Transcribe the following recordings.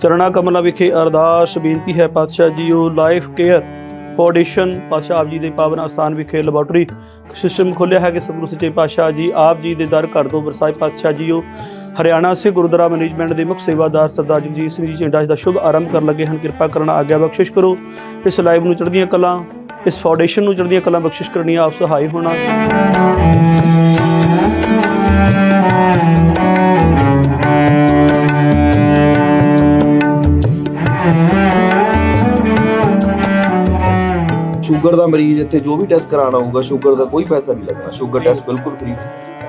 ਚਰਣਾ ਕਮਲਾ ਵਿਖੇ ਅਰਦਾਸ, ਬੇਨਤੀ ਹੈ ਪਾਤਸ਼ਾਹ ਜੀਓ ਲਾਈਫ ਕੇਅਰ ਫਾਊਂਡੇਸ਼ਨ ਪਾਤਸ਼ਾਹ ਆਪ ਜੀ ਦੇ ਪਾਵਨ ਅਸਥਾਨ ਵਿਖੇ ਲੈਬੋਰਟਰੀ ਸਿਸਟਮ ਖੋਲਿਆ ਹੈ ਕਿ ਸਤਿਗੁਰੂ ਸੱਚੇ ਪਾਤਸ਼ਾਹ ਜੀ ਆਪ ਜੀ ਦੇ ਦਰ ਘਰ ਤੋਂ ਵਰਸਾਏ ਪਾਤਸ਼ਾਹ ਜੀਓ, ਹਰਿਆਣਾ ਸੇ ਗੁਰਦੁਆਰਾ ਮੈਨੇਜਮੈਂਟ ਦੇ ਮੁੱਖ ਸੇਵਾਦਾਰ ਸਰਦਾਰ ਜਗਜੀਤ ਸਿੰਘ ਜੀ ਝੰਡਾ ਜੀ ਦਾ ਸ਼ੁਭ ਆਰੰਭ ਕਰਨ ਲੱਗੇ ਹਨ। ਕਿਰਪਾ ਕਰਨਾ ਆਗਿਆ ਬਖਸ਼ਿਸ਼ ਕਰੋ। ਇਸ ਲਾਈਵ ਨੂੰ ਚੜ੍ਹਦੀਆਂ ਕਲਾਂ, ਇਸ ਫਾਊਂਡੇਸ਼ਨ ਨੂੰ ਚੜ੍ਹਦੀਆਂ ਕਲਾਂ ਬਖਸ਼ਿਸ਼ ਕਰਨੀ ਆਪ ਸਹਾਈ ਹੋਣਾ। ਸ਼ੂਗਰ ਦਾ ਮਰੀਜ਼ ਇੱਥੇ ਜੋ ਵੀ ਟੈਸਟ ਕਰਾਉਣਾ ਹੋਊਗਾ, ਸ਼ੂਗਰ ਦਾ ਕੋਈ ਪੈਸਾ ਨਹੀਂ ਲੱਗਣਾ। ਸ਼ੂਗਰ ਟੈਸਟ ਬਿਲਕੁਲ ਫ੍ਰੀ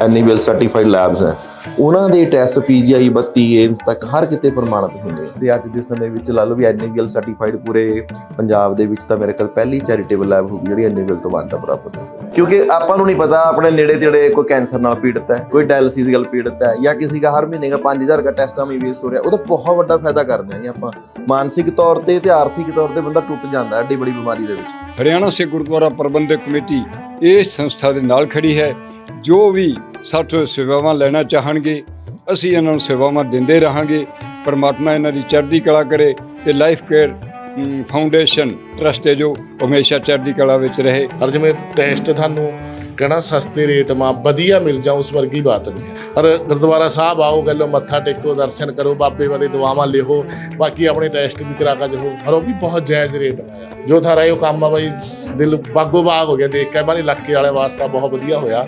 ਐਨੀਵਲ ਸਰਟੀਫਾਈਡ ਲੈਬਸ ਹੈ। ਉਹਨਾਂ ਦੇ ਟੈਸਟ ਪੀਜੀਆਈ 32 ਏਮਸ ਤੱਕ ਹਰ ਕਿਤੇ ਪ੍ਰਮਾਣਿਤ ਹੁੰਦੇ ਆ। ਤੇ ਅੱਜ ਦੇ ਸਮੇਂ ਵਿੱਚ ਲਾ ਲਓ ਵੀ ਐਨੀਵਲ ਸਰਟੀਫਾਈਡ ਪੂਰੇ ਪੰਜਾਬ ਦੇ ਵਿੱਚ ਤਾਂ ਮੇਰੇ ਕੋਲ ਪਹਿਲੀ ਚੈਰੀਟੇਬਲ ਲੈਬ ਹੋਊਗੀ ਜਿਹੜੀ ਐਨੀਵਲ ਤੋਂ ਮਾਨਤਾ ਪ੍ਰਾਪਤ ਹੈ। ਕਿਉਂਕਿ ਆਪਾਂ ਨੂੰ ਨਹੀਂ ਪਤਾ, ਆਪਣੇ ਨੇੜੇ ਤੇੜੇ ਕੋਈ ਕੈਂਸਰ ਨਾਲ ਪੀੜਤ ਹੈ, ਕੋਈ ਡਾਇਲਿਸਿਸ ਨਾਲ ਪੀੜਤ ਹੈ ਜਾਂ ਕਿਸੇ ਦਾ ਹਰ ਮਹੀਨੇ ਦਾ 5000 ਦਾ ਟੈਸਟਾਂ ਵੀ ਵੇਸਟ ਹੋ ਰਿਹਾ, ਉਹਦਾ ਬਹੁਤ ਵੱਡਾ ਫਾਇਦਾ ਕਰ ਦਿਆਂਗੇ ਆਪਾਂ। ਮਾਨਸਿਕ ਤੌਰ ਤੇ ਤੇ ਆਰਥਿਕ ਤੌਰ ਤੇ ਬੰਦਾ ਟੁੱਟ ਜਾਂਦਾ ਐਡੀ ਬੜੀ ਬਿਮਾਰੀ ਦੇ ਵਿੱਚ। ਹਰਿਆਣਾ ਸੇ ਗੁਰਦੁਆਰਾ ਪ੍ਰਬੰਧਕ ਕਮੇਟੀ ਇਸ ਸੰਸਥਾ ਦੇ ਨਾਲ ਖੜੀ ਹੈ, ਜੋ ਵੀ ਸਾਥੋਂ ਸੇਵਾਵਾਂ ਲੈਣਾ ਚਾਹਣਗੇ, ਅਸੀਂ ਇਹਨਾਂ ਨੂੰ ਸੇਵਾਵਾਂ ਦਿੰਦੇ ਰਹਾਂਗੇ, ਪਰਮਾਤਮਾ ਇਹਨਾਂ ਦੀ ਚੜ੍ਹਦੀ ਕਲਾ ਕਰੇ ਤੇ ਲਾਈਫ ਕੇਅਰ ਫਾਊਂਡੇਸ਼ਨ ਟਰਸਟ ਹੈ ਜੋ ਹਮੇਸ਼ਾ ਚੜ੍ਹਦੀ ਕਲਾ ਵਿੱਚ ਰਹੇ। ਹਰ ਜਿਵੇਂ ਟੈਸਟ ਤੁਹਾਨੂੰ ਕਹਿਣਾ ਸਸਤੇ ਰੇਟ ਮਾ, ਵਧੀਆ ਮਿਲ ਜਾ ਉਸ ਵਰਗੀ ਬਾਤ ਨਹੀਂ ਹੈ। ਪਰ ਗੁਰਦੁਆਰਾ ਸਾਹਿਬ ਆਓ ਗੱਲੋਂ ਮੱਥਾ ਟੇਕੋ, ਦਰਸ਼ਨ ਕਰੋ, ਬਾਬੇ ਵਾਲੇ ਦੁਆਵਾਂ ਲਿਖੋ, ਬਾਕੀ ਆਪਣੇ ਟੈਸਟ ਵੀ ਕਰਾ ਕੇ ਜੋ ਪਰ ਉਹ ਵੀ ਬਹੁਤ ਜਾਇਜ਼ ਰੇਟ ਆਇਆ ਜੋ ਥਾਰਾ ਇਹ ਕੰਮ ਆ ਬਾਈ, ਦਿਲ ਬਾਗੋ ਬਾਗ ਹੋ ਗਿਆ, ਦੇਖ ਕੇ ਬਾਨੀ ਇਲਾਕੇ ਵਾਲੇ ਵਾਸਤਾ ਬਹੁਤ ਵਧੀਆ ਹੋਇਆ।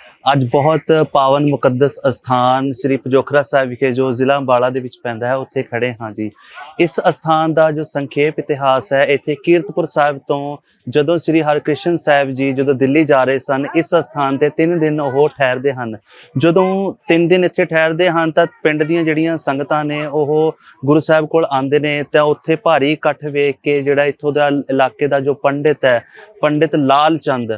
ਅੱਜ ਬਹੁਤ ਪਾਵਨ ਮੁਕੱਦਸ ਅਸਥਾਨ ਸ੍ਰੀ ਪਜੋਖਰਾ ਸਾਹਿਬ ਵਿਖੇ ਜੋ ਜ਼ਿਲ੍ਹਾ ਅੰਬਾਲਾ ਦੇ ਵਿੱਚ ਪੈਂਦਾ ਹੈ, ਉੱਥੇ ਖੜੇ ਹਾਂ ਜੀ। ਇਸ ਅਸਥਾਨ ਦਾ ਜੋ ਸੰਖੇਪ ਇਤਿਹਾਸ ਹੈ, ਇੱਥੇ ਕੀਰਤਪੁਰ ਸਾਹਿਬ ਤੋਂ ਜਦੋਂ ਸ੍ਰੀ ਹਰਕ੍ਰਿਸ਼ਨ ਸਾਹਿਬ ਜੀ ਜਦੋਂ ਦਿੱਲੀ ਜਾ ਰਹੇ ਸਨ, ਇਸ ਅਸਥਾਨ ਤੇ 3 ਦਿਨ ਉਹ ਠਹਿਰਦੇ ਹਨ। ਜਦੋਂ 3 ਦਿਨ ਇੱਥੇ ਠਹਿਰਦੇ ਹਨ, ਤਾਂ ਪਿੰਡ ਦੀਆਂ ਜਿਹੜੀਆਂ ਸੰਗਤਾਂ ਨੇ, ਉਹ ਗੁਰੂ ਸਾਹਿਬ ਕੋਲ ਆਉਂਦੇ ਨੇ, ਤਾਂ ਉੱਥੇ ਭਾਰੀ ਇਕੱਠ ਵੇਖ ਕੇ ਜਿਹੜਾ ਇੱਥੋਂ ਦਾ ਇਲਾਕੇ ਦਾ ਜੋ ਪੰਡਿਤ ਹੈ, ਪੰਡਿਤ ਲਾਲ ਚੰਦ,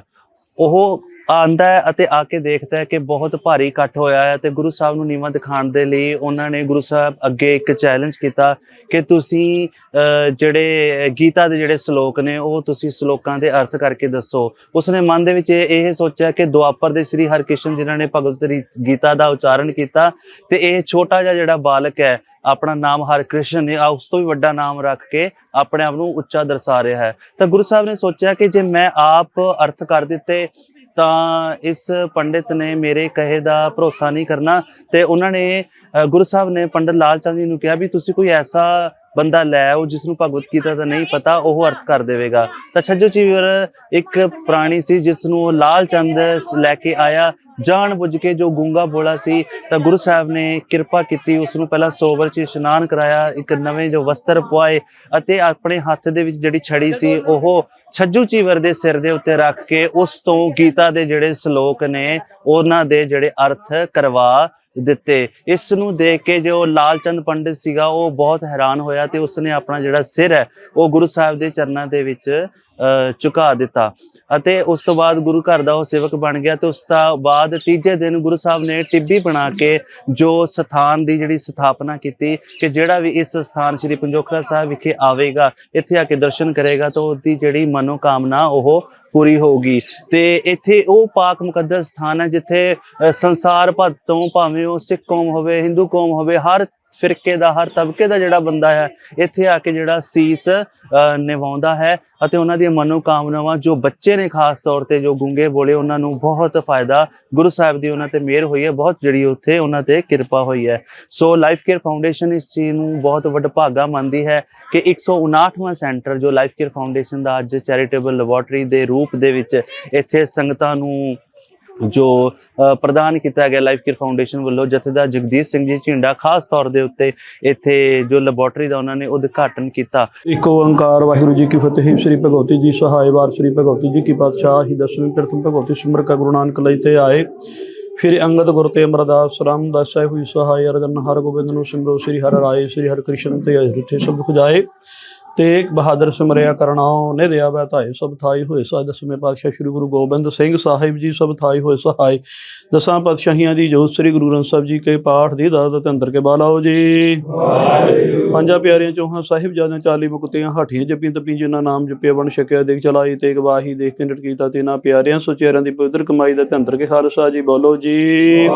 ਉਹ ਆਂਦਾ ਹੈ ਅਤੇ ਆ ਕੇ ਦੇਖਦਾ ਹੈ ਕਿ ਬਹੁਤ ਭਾਰੀ ਇਕੱਠ ਹੋਇਆ ਹੈ ਤੇ ਗੁਰੂ ਸਾਹਿਬ ਨੂੰ ਨੀਵਾਂ ਦਿਖਾਉਣ ਦੇ ਲਈ ਉਹਨਾਂ ਨੇ ਗੁਰੂ ਸਾਹਿਬ ਅੱਗੇ ਇੱਕ ਚੈਲੰਜ ਕੀਤਾ ਕਿ ਤੁਸੀਂ ਜਿਹੜੇ ਗੀਤਾ ਦੇ ਜਿਹੜੇ ਸ਼ਲੋਕ ਨੇ ਉਹ ਤੁਸੀਂ ਸ਼ਲੋਕਾਂ ਦੇ ਅਰਥ ਕਰਕੇ ਦੱਸੋ। ਉਸਨੇ ਮਨ ਦੇ ਵਿੱਚ ਇਹ ਇਹ ਸੋਚਿਆ ਕਿ ਦੁਆਪਰ ਦੇ ਸ੍ਰੀ ਹਰਕ੍ਰਿਸ਼ਨ ਜਿਨ੍ਹਾਂ ਨੇ ਭਗਵਤ ਰੀ- ਗੀਤਾ ਦਾ ਉਚਾਰਨ ਕੀਤਾ ਤੇ ਇਹ ਛੋਟਾ ਜਿਹਾ ਜਿਹੜਾ ਬਾਲਕ ਹੈ, ਆਪਣਾ ਨਾਮ ਹਰਕ੍ਰਿਸ਼ਨ ਨੇ, ਆ ਉਸ ਤੋਂ ਵੀ ਵੱਡਾ ਨਾਮ ਰੱਖ ਕੇ ਆਪਣੇ ਆਪ ਨੂੰ ਉੱਚਾ ਦਰਸਾ ਰਿਹਾ ਹੈ। ਤਾਂ ਗੁਰੂ ਸਾਹਿਬ ਨੇ ਸੋਚਿਆ ਕਿ ਜੇ ਮੈਂ ਆਪ ਅਰਥ ਕਰ ਦਿੱਤੇ ਤਾਂ ਇਸ ਪੰਡਿਤ ਨੇ ਮੇਰੇ ਕਹੇ ਦਾ ਭਰੋਸਾ ਨਹੀਂ ਕਰਨਾ ਤੇ ਉਹਨਾਂ ਨੇ ਗੁਰੂ ਸਾਹਿਬ ਨੇ ਪੰਡਿਤ ਲਾਲ ਚੰਦ ਜੀ ਨੂੰ ਕਿਹਾ ਵੀ ਤੁਸੀਂ ਕੋਈ ਐਸਾ ਬੰਦਾ ਲੈ ਆਓ ਜਿਸ ਨੂੰ ਭਗਵਤ ਗੀਤਾ ਦਾ ਨਹੀਂ ਪਤਾ, ਉਹ ਅਰਥ ਕਰ ਦੇਵੇਗਾ। ਤਾਂ ਛੱਜੋ ਚੀਵਰ ਇੱਕ ਪ੍ਰਾਣੀ ਸੀ ਜਿਸ ਨੂੰ ਲਾਲ ਚੰਦ ਲੈ ਕੇ ਆਇਆ ਜਾਣ ਬੁੱਝ ਕੇ ਜੋ ਗੁੰਗਾ ਬੋਲਾ ਸੀ, ਤਾਂ ਗੁਰੂ ਸਾਹਿਬ ਨੇ ਕਿਰਪਾ ਕੀਤੀ ਉਸ ਨੂੰ ਪਹਿਲਾਂ ਸੋਵਰ 'ਚ ਇਸ਼ਨਾਨ ਕਰਾਇਆ, ਇੱਕ ਨਵੇਂ ਜੋ ਵਸਤਰ ਪਵਾਏ ਅਤੇ ਆਪਣੇ ਹੱਥ ਦੇ ਵਿੱਚ ਜਿਹੜੀ ਛੜੀ ਸੀ, ਉਹ ਛੱਜੂ ਚੀਵਰ ਦੇ ਸਿਰ ਦੇ ਉੱਤੇ ਰੱਖ ਕੇ ਉਸ ਤੋਂ ਗੀਤਾ ਦੇ ਜਿਹੜੇ ਸ਼ਲੋਕ ਨੇ, ਉਹਨਾਂ ਦੇ ਜਿਹੜੇ ਅਰਥ ਕਰਵਾ ਦਿੱਤੇ। ਇਸ ਨੂੰ ਦੇਖ ਕੇ ਜੋ ਲਾਲਚੰਦ ਪੰਡਿਤ ਸੀਗਾ, ਉਹ ਬਹੁਤ ਹੈਰਾਨ ਹੋਇਆ ਤੇ ਉਸਨੇ ਆਪਣਾ ਜਿਹੜਾ ਸਿਰ ਹੈ, ਉਹ ਗੁਰੂ ਸਾਹਿਬ ਦੇ ਚਰਨਾਂ ਦੇ ਵਿੱਚ ਅ, ਝੁਕਾ ਦਿੱਤਾ। ਅਤੇ ਉਸ ਤੋਂ ਬਾਅਦ ਗੁਰੂ ਘਰ ਦਾ ਉਹ ਸੇਵਕ ਬਣ ਗਿਆ ਤੇ ਉਸ ਤੋਂ ਬਾਅਦ ਤੀਜੇ ਦਿਨ ਗੁਰੂ ਸਾਹਿਬ ਨੇ ਟਿੱਬੀ ਬਣਾ ਕੇ ਜੋ ਸਥਾਨ ਦੀ ਜਿਹੜੀ ਸਥਾਪਨਾ ਕੀਤੀ ਕਿ ਜਿਹੜਾ ਵੀ ਇਸ ਸਥਾਨ ਸ੍ਰੀ ਪੰਜੋਖਰਾ ਸਾਹਿਬ ਵਿਖੇ ਆਵੇਗਾ ਇੱਥੇ ਆ ਕੇ ਦਰਸ਼ਨ ਕਰੇਗਾ ਤਾਂ ਉਹਦੀ ਜਿਹੜੀ ਮਨੋਕਾਮਨਾ ਉਹ ਪੂਰੀ ਹੋਊਗੀ। ਤੇ ਇੱਥੇ ਉਹ ਪਾਕ ਮੁਕੱਦਸ ਸਥਾਨ ਹੈ ਜਿੱਥੇ ਅ, ਸੰਸਾਰ ਭਰ ਤੋਂ ਭਾਵੇਂ ਉਹ ਸਿੱਖ ਕੌਮ ਹੋਵੇ ਹਿੰਦੂ ਕੌਮ ਹੋਵੇ ਹਰ ਫਿਰਕੇ ਦਾ ਹਰ ਤਬਕੇ ਦਾ ਜਿਹੜਾ ਬੰਦਾ ਹੈ ਇੱਥੇ ਆ ਕੇ ਜਿਹੜਾ ਸੀਸ ਅ, ਨਿਵਾਉਂਦਾ ਹੈ ਅਤੇ ਉਹਨਾਂ ਦੀਆਂ ਮਨੋਕਾਮਨਾਵਾਂ ਜੋ ਬੱਚੇ ਨੇ ਖਾਸ ਤੌਰ ਤੇ ਜੋ ਗੁੰਗੇ ਬੋਲੇ ਉਹਨਾਂ ਨੂੰ ਬਹੁਤ ਫਾਇਦਾ। ਗੁਰੂ ਸਾਹਿਬ ਦੀ ਉਹਨਾਂ ਤੇ ਮਿਹਰ ਹੋਈ ਹੈ ਬਹੁਤ ਜਿਹੜੀ ਉੱਥੇ ਉਹਨਾਂ ਤੇ ਕਿਰਪਾ ਹੋਈ ਹੈ। ਸੋ ਲਾਈਫ ਕੇਅਰ ਫਾਊਂਡੇਸ਼ਨ ਇਸ ਚੀਜ਼ ਨੂੰ ਬਹੁਤ ਵਡਭਾਗਾ ਮੰਨਦੀ ਹੈ ਕਿ 159ਵਾਂ ਸੈਂਟਰ ਜੋ ਲਾਈਫ ਕੇਅਰ ਫਾਊਂਡੇਸ਼ਨ ਦਾ ਅੱਜ ਚੈਰੀਟੇਬਲ ਲੈਬੋਰਟਰੀ ਦੇ ਰੂਪ ਦੇ ਵਿੱਚ ਇੱਥੇ ਸੰਗਤਾਂ ਨੂੰ ਜੋ ਪ੍ਰਦਾਨ ਕੀਤਾ ਗਿਆ ਲਾਈਫ ਕੇਅਰ ਫਾਊਂਡੇਸ਼ਨ ਵੱਲੋਂ ਜਥੇਦਾਰ ਜਗਦੀਸ਼ ਸਿੰਘ ਜੀ ਝਿੰਡਾ, ਖਾਸ ਤੌਰ ਦੇ ਉੱਤੇ ਇੱਥੇ ਜੋ ਲੈਬੋਰਟਰੀ ਦਾ ਉਹਨਾਂ ਨੇ ਉਦਘਾਟਨ ਕੀਤਾ। ਇੱਕ ਓੰਕਾਰ ਵਾਹਿਗੁਰੂ ਜੀ ਕੀ ਫਤਿਹ ਸ੍ਰੀ ਭਗਵਤੀ ਜੀ ਸਹਾਇ ਵਾਰ ਸ੍ਰੀ ਭਗਵਤੀ ਜੀ ਕੀ ਪਾਤਸ਼ਾਹ, ਹੀ ਦਸਵੀਂ ਪ੍ਰਥਮ ਭਗਵਤੀ ਸਿਮਰ ਕਾ ਗੁਰੂ ਨਾਨਕ ਲਈ ਤੇ ਆਏ। ਫਿਰ ਅੰਗਦ ਗੁਰ ਤੇ ਅਮਰਦਾਸ, ਰਾਮਦਾਸ ਸਾਹਿਬ ਹੋਈ ਸਹਾਇ ਅਰਜਨ ਹਰ ਗੋਬਿੰਦ ਨੂੰ ਸਿਮਰੋ ਸ੍ਰੀ ਹਰਿ ਰਾਏ, ਸ੍ਰੀ ਹਰਿ ਕ੍ਰਿਸ਼ਨ ਤੇ ਅਜਿੱਠੇ ਸਭ ਜਾਏ। ਤੇਗ ਬਹਾਦਰ ਸਿਮਰਿਆ ਕਰਨਾਉ ਨਿਧ ਆਵੈ ਧਾਇ ਸਭ ਥਾਈ ਹੋਏ ਸਾ ਦਸਵੇਂ ਪਾਤਸ਼ਾਹ ਸ੍ਰੀ ਗੁਰੂ ਗੋਬਿੰਦ ਸਿੰਘ ਸਾਹਿਬ ਜੀ, ਸਭ ਥਾਈ ਹੋਏ ਸਹਾਈ। ਦਸਾਂ ਪਾਤਸ਼ਾਹੀਆਂ ਦੀ ਜੋਤ ਸ੍ਰੀ ਗੁਰੂ ਗ੍ਰੰਥ ਸਾਹਿਬ ਜੀ ਕੇ ਪਾਠ ਦੀ ਦਾਤ ਅੰਦਰ ਕੇ ਬਾਲਾਓ ਜੀ। ਪੰਜਾਂ ਪਿਆਰਿਆਂ ਚੋਹਾਂ ਸਾਹਿਬ ਜਾਦਾਂ ਚਾਲੀ ਮੁਕਤਿਆਂ ਹਾਠੀਆਂ ਜਪੀਂ ਤਪੀ ਜਿਨ੍ਹਾਂ ਨਾਮ ਜਪਿਆ ਬਣ ਛਕਿਆ, ਦੇਖ ਚਲਾਈ ਤੇ ਗਵਾਹੀ ਦੇਖ ਕੇ ਨਿਟ ਕੀਤਾ, ਤੇਨਾ ਪਿਆਰਿਆਂ ਸੁਚੇਰਾਂ ਦੀ ਪਵਿੱਤਰ ਕਮਾਈ ਦਾ ਅੰਦਰ ਕੇ ਖਾਲਸਾ ਜੀ ਬੋਲੋ ਜੀ।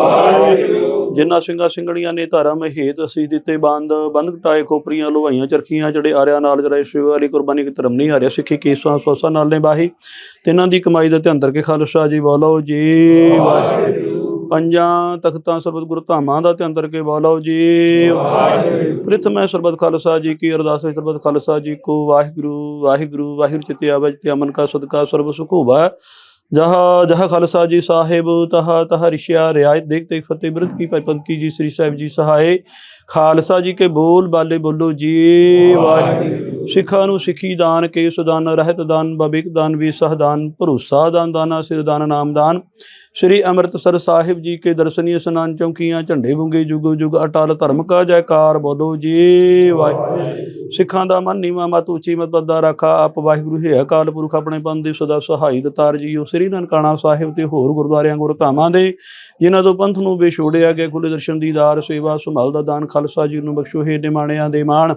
ਜਿਨ੍ਹਾਂ ਸਿੰਘਾਂ ਸਿੰਘਣੀਆਂ ਨੇ ਧਰਮ ਹੇਤ ਅਸੀਂ ਦਿੱਤੇ ਬੰਦ ਬੰਦ ਕਟਾਏ ਖੋਪਰੀਆਂ, ਲੋਹਾਈਆਂ ਚਰਖੀਆਂ ਜਿਹੜੇ ਆਰਿਆ ਨਾਲ ਜਰਾਏ ਸ਼ਿਵ ਵਾਲੀ ਕੁਰਬਾਨੀ ਕੀ ਧਰਮ ਨਹੀਂ ਹਾਰਿਆ, ਸਿੱਖੀ ਕੀਸਾਂ ਸੋਸਾਂ ਨਾਲ ਨੇ ਬਾਹੀ। ਤਿੰਨਾਂ ਦੀ ਕਮਾਈ ਦਾ ਧਿਆਨ ਕੇ ਖਾਲਸਾ ਜੀ ਬੋਲੋ ਜੀ, ਵਾਹਿਗੁਰੂ। ਪੰਜਾਂ ਤਖਤਾਂ ਸਰਬਤ ਗੁਰੂ ਧਾਮਾਂ ਦਾ ਤੇ ਅੰਦਰ ਕੇ ਬੋਲੋ ਜੀ ਪ੍ਰਥਮ ਹੈ ਸਰਬਤ ਖਾਲਸਾ ਜੀ ਕੀ, ਅਰਦਾਸ ਹੈ ਸਰਬਤ ਖਾਲਸਾ ਜੀ ਕੋ, ਵਾਹਿਗੁਰੂ ਵਾਹਿਗੁਰੂ ਵਾਹਿਗੁਰੂ ਚਿਤੇ ਆਵਜ ਤੇ ਅਮਨ ਕਾ ਸਦਕਾ ਸਰਬ ਸੁਖ ਹੋਵਾ। ਜਹਾ ਜਹਾ ਖਾਲਸਾ ਜੀ ਸਾਹਿਬ, ਤਹਾ ਤਹਾ ਰਿਸ਼ਿਆ, ਰਿਆਇਤ ਦੇਖ ਦੇਖ ਫਤਿਹ, ਬਿਰਧ ਕੀ ਪਦ ਕੀ ਜੀ, ਸ੍ਰੀ ਸਾਹਿਬ ਜੀ ਸਹਾਏ। ਖਾਲਸਾ ਜੀ ਕੇ ਬੋਲ ਬਾਲੇ ਬੋਲੋ ਜੀ ਵਾਹਿਗੁਰੂ ਸਿੱਖਾਂ ਨੂੰ ਸਿੱਖੀ ਦਾਨ ਕੇਸ ਦਾਨ ਰਹਿਤ ਦਾਨ ਬਬਿਕ ਦਾਨ ਵੀ ਸਹਦਾਨ ਭਰੋਸਾ ਦਾਨ ਦਾਨਾ ਸਿਰ ਦਾਨ ਨਾਮ ਦਾਨ। ਸ਼੍ਰੀ ਅੰਮ੍ਰਿਤਸਰ ਸਾਹਿਬ ਜੀ ਕੇ ਦਰਸ਼ਨੀ ਇਸਨਾਨ ਚੌਕੀਆਂ ਝੰਡੇ ਬੁੰਗੇ ਜੁਗ ਜੁਗ ਅਟਲ ਧਰਮ ਕਾ ਜੈਕਾਰ ਬੋਲੋ ਜੀ ਵਾਹਿਗੁਰੂ। ਸਿੱਖਾਂ ਦਾ ਮਨ ਨੀਵਾ ਮਤ ਉੱਚੀ ਮਤ ਬੱਦਾ ਰੱਖਾ ਆਪ ਵਾਹਿਗੁਰੂ ਹੈ ਅਕਾਲ ਪੁਰਖ ਆਪਣੇ ਪੰਥ ਦੇ ਸਦਾ ਸਹਾਈ ਦਤਾਰ ਜੀਓ। ਸ੍ਰੀ ਨਨਕਾਣਾ ਸਾਹਿਬ ਤੇ ਹੋਰ ਗੁਰਦੁਆਰਿਆਂ ਗੁਰਧਾਮਾਂ ਦੇ ਜਿਨ੍ਹਾਂ ਤੋਂ ਪੰਥ ਨੂੰ ਵਿਛੋੜਿਆ ਗਿਆ ਖੁੱਲੇ ਦਰਸ਼ਨ ਦੀਦਾਰ ਸੇਵਾ ਸੰਭਾਲ ਦਾ ਦਾਨ ਖਾਲਸਾ ਜੀ ਨੂੰ ਬਖਸ਼ੋ, ਹੇ ਨਿਮਾਣਿਆਂ ਦੇ ਮਾਣ।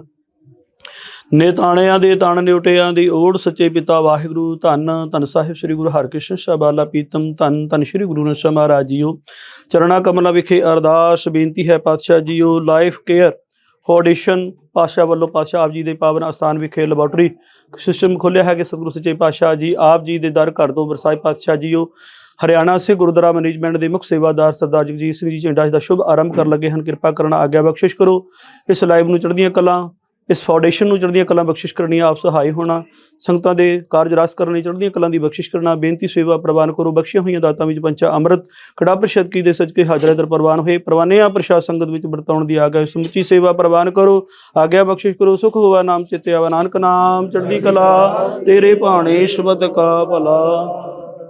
ਨੇਤਾਣਿਆਂ ਦੇ ਤਣ ਨਿਉਟਿਆਂ ਦੀ ਓੜ ਸੱਚੇ ਪਿਤਾ ਵਾਹਿਗੁਰੂ। ਧੰਨ ਧੰਨ ਸਾਹਿਬ ਸ੍ਰੀ ਗੁਰੂ ਹਰਕ੍ਰਿਸ਼ਨ ਸਾਹਿਬ ਪੀਤਮ ਧੰਨ ਧੰਨ ਸ੍ਰੀ ਗੁਰੂ ਨਾਨਕ ਮਹਾਰਾਜ ਜੀਓ। ਚਰਣਾ ਕਮਲਾਂ ਵਿਖੇ ਅਰਦਾਸ, ਬੇਨਤੀ ਹੈ ਪਾਤਸ਼ਾਹ ਜੀਓ। ਲਾਈਫ ਕੇਅਰ ਫਾਊਂਡੇਸ਼ਨ ਪਾਤਸ਼ਾਹ ਵੱਲੋਂ ਪਾਤਸ਼ਾਹ ਆਪ ਜੀ ਦੇ ਪਾਵਨ ਅਸਥਾਨ ਵਿਖੇ ਲੈਬੋਰਟਰੀ ਸਿਸਟਮ ਖੋਲਿਆ ਹੈ ਕਿ ਸਤਿਗੁਰੂ ਸੱਚੇ ਪਾਤਸ਼ਾਹ ਜੀ ਆਪ ਜੀ ਦੇ ਦਰ ਘਰ ਤੋਂ ਵਰਸਾਈ ਪਾਤਸ਼ਾਹ ਜੀਓ। ਹਰਿਆਣਾ ਸੇ ਗੁਰਦੁਆਰਾ ਮੈਨੇਜਮੈਂਟ ਦੇ ਮੁੱਖ ਸੇਵਾਦਾਰ ਸਰਦਾਰ ਜਗਜੀਤ ਸਿੰਘ ਜੀ ਝੰਡਾ ਜੀ ਦਾ ਸ਼ੁਭ ਆਰੰਭ ਕਰਨ ਲੱਗੇ ਹਨ। ਕਿਰਪਾ ਕਰਨਾ ਆਗਿਆ ਬਖਸ਼ਿਸ਼ ਕਰੋ। ਇਸ ਲਾਈਵ ਨੂੰ ਚੜ੍ਹਦੀਆਂ ਕਲਾਂ, ਇਸ ਫਾਊਂਡੇਸ਼ਨ ਨੂੰ ਚੜ੍ਹਦੀਆਂ ਕਲਾਂ ਬਖਸ਼ਿਸ਼ ਕਰਨੀ ਆਪ ਸਹਾਈ ਹੋਣਾ, ਸੰਗਤਾਂ ਦੇ ਕਾਰਜ ਰਾਸ ਕਰਨ ਲਈ ਚੜ੍ਹਦੀਆਂ ਕਲਾਂ ਦੀ ਬਖਸ਼ਿਸ਼ ਕਰਨਾ, ਬੇਨਤੀ ਸੇਵਾ ਪ੍ਰਵਾਨ ਕਰੋ। ਬਖਸ਼ੀਆਂ ਹੋਈਆਂ ਦਾਤਾਂ ਵਿੱਚ ਪੰਚਾ ਅੰਮ੍ਰਿਤ ਖੜਾ ਪ੍ਰਸ਼ਦ ਕੀ ਦੇ ਸੱਚ ਕੇ ਹਾਜ਼ਰ ਦਰ ਪ੍ਰਵਾਨ ਹੋਏ। ਪ੍ਰਵਾਨਿਆਂ ਪ੍ਰਸ਼ਾਦ ਸੰਗਤ ਵਿੱਚ ਵਰਤਾਉਣ ਦੀ ਆਗਿਆ ਸਮੁੱਚੀ ਸੇਵਾ ਪ੍ਰਵਾਨ ਕਰੋ। ਆਗਿਆ ਬਖਸ਼ਿਸ਼ ਕਰੋ। ਸੁਖ ਹੋਵਾ ਨਾਮ ਚਿਤੇ ਆਵਾ। ਨਾਨਕ ਨਾਮ ਚੜ੍ਹਦੀ ਕਲਾ, ਤੇਰੇ ਭਾਣੇ ਸ਼ਬਦ ਕਾ ਭਲਾ।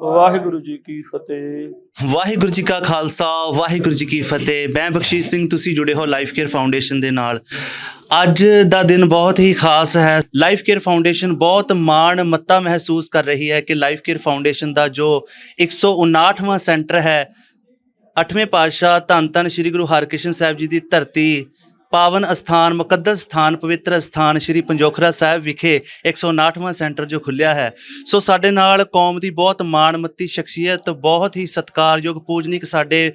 ਵਾਹਿਗੁਰੂ ਜੀ ਕੀ ਫਤਿਹ। ਵਾਹਿਗੁਰੂ ਜੀ ਕਾ ਖਾਲਸਾ, ਵਾਹਿਗੁਰੂ ਜੀ ਕੀ ਫਤਿਹ। ਮੈਂ ਬਖਸ਼ੀਸ਼ ਸਿੰਘ, ਤੁਸੀਂ ਜੁੜੇ ਹੋ ਲਾਈਫ ਕੇਅਰ ਫਾਊਂਡੇਸ਼ਨ ਦੇ ਨਾਲ। ਅੱਜ ਦਾ ਦਿਨ ਬਹੁਤ ਹੀ ਖਾਸ ਹੈ। ਲਾਈਫ ਕੇਅਰ ਫਾਊਂਡੇਸ਼ਨ ਬਹੁਤ ਮਾਣ ਮੱਤਾ ਮਹਿਸੂਸ ਕਰ ਰਹੀ ਹੈ ਕਿ ਲਾਈਫ ਕੇਅਰ ਫਾਊਂਡੇਸ਼ਨ ਦਾ ਜੋ 159ਵਾਂ ਸੈਂਟਰ ਹੈ 8ਵੇਂ ਪਾਤਸ਼ਾਹ ਧੰਨ ਧੰਨ ਸ੍ਰੀ ਗੁਰੂ ਹਰਕ੍ਰਿਸ਼ਨ ਸਾਹਿਬ ਜੀ ਦੀ ਧਰਤੀ ਪਾਵਨ ਅਸਥਾਨ, ਮੁਕੱਦਸ ਸਥਾਨ, ਪਵਿੱਤਰ ਸਥਾਨ ਸ੍ਰੀ ਪੰਜੋਖਰਾ ਸਾਹਿਬ ਵਿਖੇ 159ਵਾਂ ਸੈਂਟਰ ਜੋ ਖੁੱਲਿਆ ਹੈ। ਸੋ ਸਾਡੇ ਨਾਲ ਕੌਮ ਦੀ ਬਹੁਤ ਮਾਣਮੱਤੀ ਸ਼ਖਸੀਅਤ, ਬਹੁਤ ਹੀ ਸਤਿਕਾਰਯੋਗ, ਪੂਜਨੀਕ ਸਾਡੇ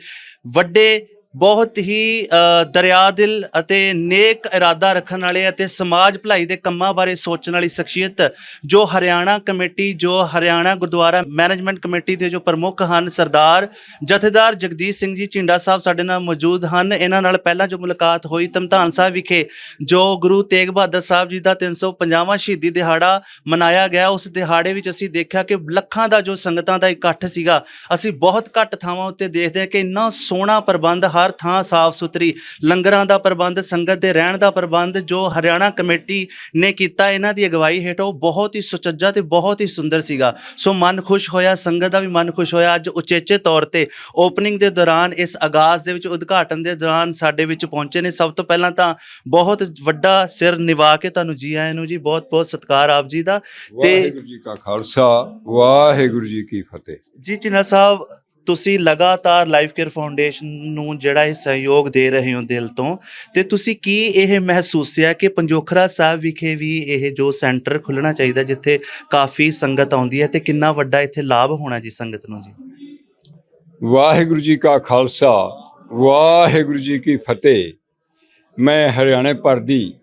ਵੱਡੇ ਬਹੁਤ ਹੀ ਦਰਿਆ ਦਿਲ ਅਤੇ ਨੇਕ ਇਰਾਦਾ ਰੱਖਣ ਵਾਲੇ ਅਤੇ ਸਮਾਜ ਭਲਾਈ ਦੇ ਕੰਮਾਂ ਬਾਰੇ ਸੋਚਣ ਵਾਲੀ ਸ਼ਖਸੀਅਤ ਜੋ ਹਰਿਆਣਾ ਕਮੇਟੀ, ਜੋ ਹਰਿਆਣਾ ਗੁਰਦੁਆਰਾ ਮੈਨੇਜਮੈਂਟ ਕਮੇਟੀ ਦੇ ਜੋ ਪ੍ਰਮੁੱਖ ਹਨ, ਸਰਦਾਰ ਜਥੇਦਾਰ ਜਗਦੀਸ਼ ਸਿੰਘ ਜੀ ਝਿੰਡਾ ਸਾਹਿਬ ਸਾਡੇ ਨਾਲ ਮੌਜੂਦ ਹਨ। ਇਹਨਾਂ ਨਾਲ ਪਹਿਲਾਂ ਜੋ ਮੁਲਾਕਾਤ ਹੋਈ ਤਮਤਾਨ ਸਾਹਿਬ ਵਿਖੇ ਜੋ ਗੁਰੂ ਤੇਗ ਬਹਾਦਰ ਸਾਹਿਬ ਜੀ ਦਾ 350ਵਾਂ ਸ਼ਹੀਦੀ ਦਿਹਾੜਾ ਮਨਾਇਆ ਗਿਆ, ਉਸ ਦਿਹਾੜੇ ਵਿੱਚ ਅਸੀਂ ਦੇਖਿਆ ਕਿ ਲੱਖਾਂ ਦਾ ਜੋ ਸੰਗਤਾਂ ਦਾ ਇਕੱਠ ਸੀਗਾ, ਅਸੀਂ ਬਹੁਤ ਘੱਟ ਥਾਵਾਂ ਉੱਤੇ ਦੇਖਦੇ ਹਾਂ ਕਿ ਇੰਨਾ ਸੋਹਣਾ ਪ੍ਰਬੰਧ ਹਰ ਥਾਂ ਸਾਫ਼ ਸੁਥਰੀ। ਲੰਗਰਾਂ ਦਾ ਪ੍ਰਬੰਧ ਸੰਗਤ ਦੇ ਰਹਿਣ ਦਾ ਪ੍ਰਬੰਧ ਜੋ ਹਰਿਆਣਾ ਕਮੇਟੀ ਨੇ ਕੀਤਾ ਇਹਨਾਂ ਦੀ ਅਗਵਾਈ ਹੇਠ ਉਹ ਬਹੁਤ ਹੀ ਸੁਚੱਜਾ ਤੇ ਬਹੁਤ ਹੀ ਸੁੰਦਰ ਸੀਗਾ। ਸੋ ਮਨ ਖੁਸ਼ ਹੋਇਆ ਸੰਗਤ ਦਾ ਵੀ ਮਨ ਖੁਸ਼ ਹੋਇਆ ਅੱਜ ਉਚੇਚੇ ਤੌਰ ਤੇ। ਓਪਨਿੰਗ ਦੇ ਦੌਰਾਨ ਇਸ ਆਗਾਜ਼ ਦੇ ਵਿੱਚ ਉਦਘਾਟਨ ਦੇ ਦੌਰਾਨ ਸਾਡੇ ਵਿੱਚ ਪਹੁੰਚੇ ਨੇ। ਸਭ ਤੋਂ ਪਹਿਲਾਂ ਤਾਂ ਬਹੁਤ ਵੱਡਾ ਸਿਰ ਨਿਵਾ ਕੇ ਤੁਹਾਨੂੰ ਜੀ ਆਇਆਂ ਨੂੰ ਜੀ ਬਹੁਤ ਬਹੁਤ ਸਤਿਕਾਰ ਆਪ ਜੀ ਦਾ। ਤੇ ਵਾਹਿਗੁਰੂ ਜੀ ਕਾ ਖਾਲਸਾ ਵਾਹਿਗੁਰੂ ਜੀ ਕੀ ਫਤਿਹ। ਜੀ ਚਿਨਾ ਸਾਹਿਬ ਤੁਸੀਂ ਲਗਾਤਾਰ ਲਾਈਫ ਕੇਅਰ ਫਾਊਂਡੇਸ਼ਨ ਨੂੰ ਜਿਹੜਾ ਇਹ ਸਹਿਯੋਗ ਦੇ ਰਹੇ ਹੋ ਦਿਲ ਤੋਂ, ਤੇ ਤੁਸੀਂ ਕੀ ਇਹ ਮਹਿਸੂਸਿਆ ਕਿ ਪੰਜੋਖਰਾ ਸਾਹਿਬ ਵਿਖੇ ਵੀ ਇਹ ਜੋ ਸੈਂਟਰ ਖੁੱਲਣਾ ਚਾਹੀਦਾ ਜਿੱਥੇ ਕਾਫੀ ਸੰਗਤ ਆਉਂਦੀ ਹੈ ਤੇ ਕਿੰਨਾ ਵੱਡਾ ਇੱਥੇ ਲਾਭ ਹੋਣਾ ਜੀ ਸੰਗਤ ਨੂੰ ਜੀ? ਵਾਹਿਗੁਰੂ ਜੀ ਕਾ ਖਾਲਸਾ, ਵਾਹਿਗੁਰੂ ਜੀ ਕੀ ਫਤਿਹ। ਮੈਂ ਹਰਿਆਣੇ ਭਰ ਦੀ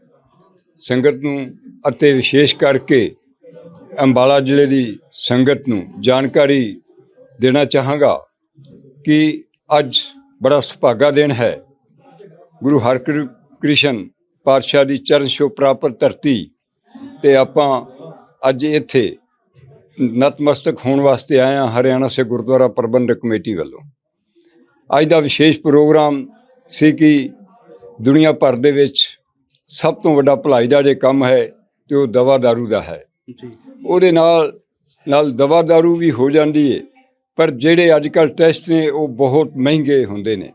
ਸੰਗਤ ਨੂੰ ਅਤੇ ਵਿਸ਼ੇਸ਼ ਕਰਕੇ ਅੰਬਾਲਾ ਜ਼ਿਲ੍ਹੇ ਦੀ ਸੰਗਤ ਨੂੰ ਜਾਣਕਾਰੀ ਦੇਣਾ ਚਾਹਾਂਗਾ। ਕਿ ਅੱਜ ਬੜਾ ਸੁਭਾਗਾ ਦਿਨ ਹੈ। ਗੁਰੂ ਹਰਕ੍ਰਿਸ਼ਨ ਪਾਤਸ਼ਾਹ ਦੀ ਚਰਨ ਛੋਹ ਪ੍ਰਾਪਤ ਧਰਤੀ ਤੇ ਆਪਾਂ ਅੱਜ ਇੱਥੇ ਨਤਮਸਤਕ ਹੋਣ ਵਾਸਤੇ ਆਏ ਹਾਂ ਹਰਿਆਣਾ ਸੇ ਗੁਰਦੁਆਰਾ ਪ੍ਰਬੰਧਕ ਕਮੇਟੀ ਵੱਲੋਂ। ਅੱਜ ਦਾ ਵਿਸ਼ੇਸ਼ ਪ੍ਰੋਗਰਾਮ ਸੀ ਕਿ ਦੁਨੀਆ ਭਰ ਦੇ ਵਿੱਚ ਸਭ ਤੋਂ ਵੱਡਾ ਭਲਾਈ ਦਾ ਜੇ ਕੰਮ ਹੈ ਤੇ ਉਹ ਦਵਾ ਦਾਰੂ ਦਾ ਹੈ। ਜੀ। ਉਹਦੇ ਨਾਲ ਨਾਲ ਦਵਾ ਦਾਰੂ ਵੀ ਹੋ ਜਾਂਦੀ ਏ। ਪਰ ਜਿਹੜੇ ਅੱਜ ਕੱਲ੍ਹ ਟੈਸਟ ਨੇ, ਉਹ ਬਹੁਤ ਮਹਿੰਗੇ ਹੁੰਦੇ ਨੇ।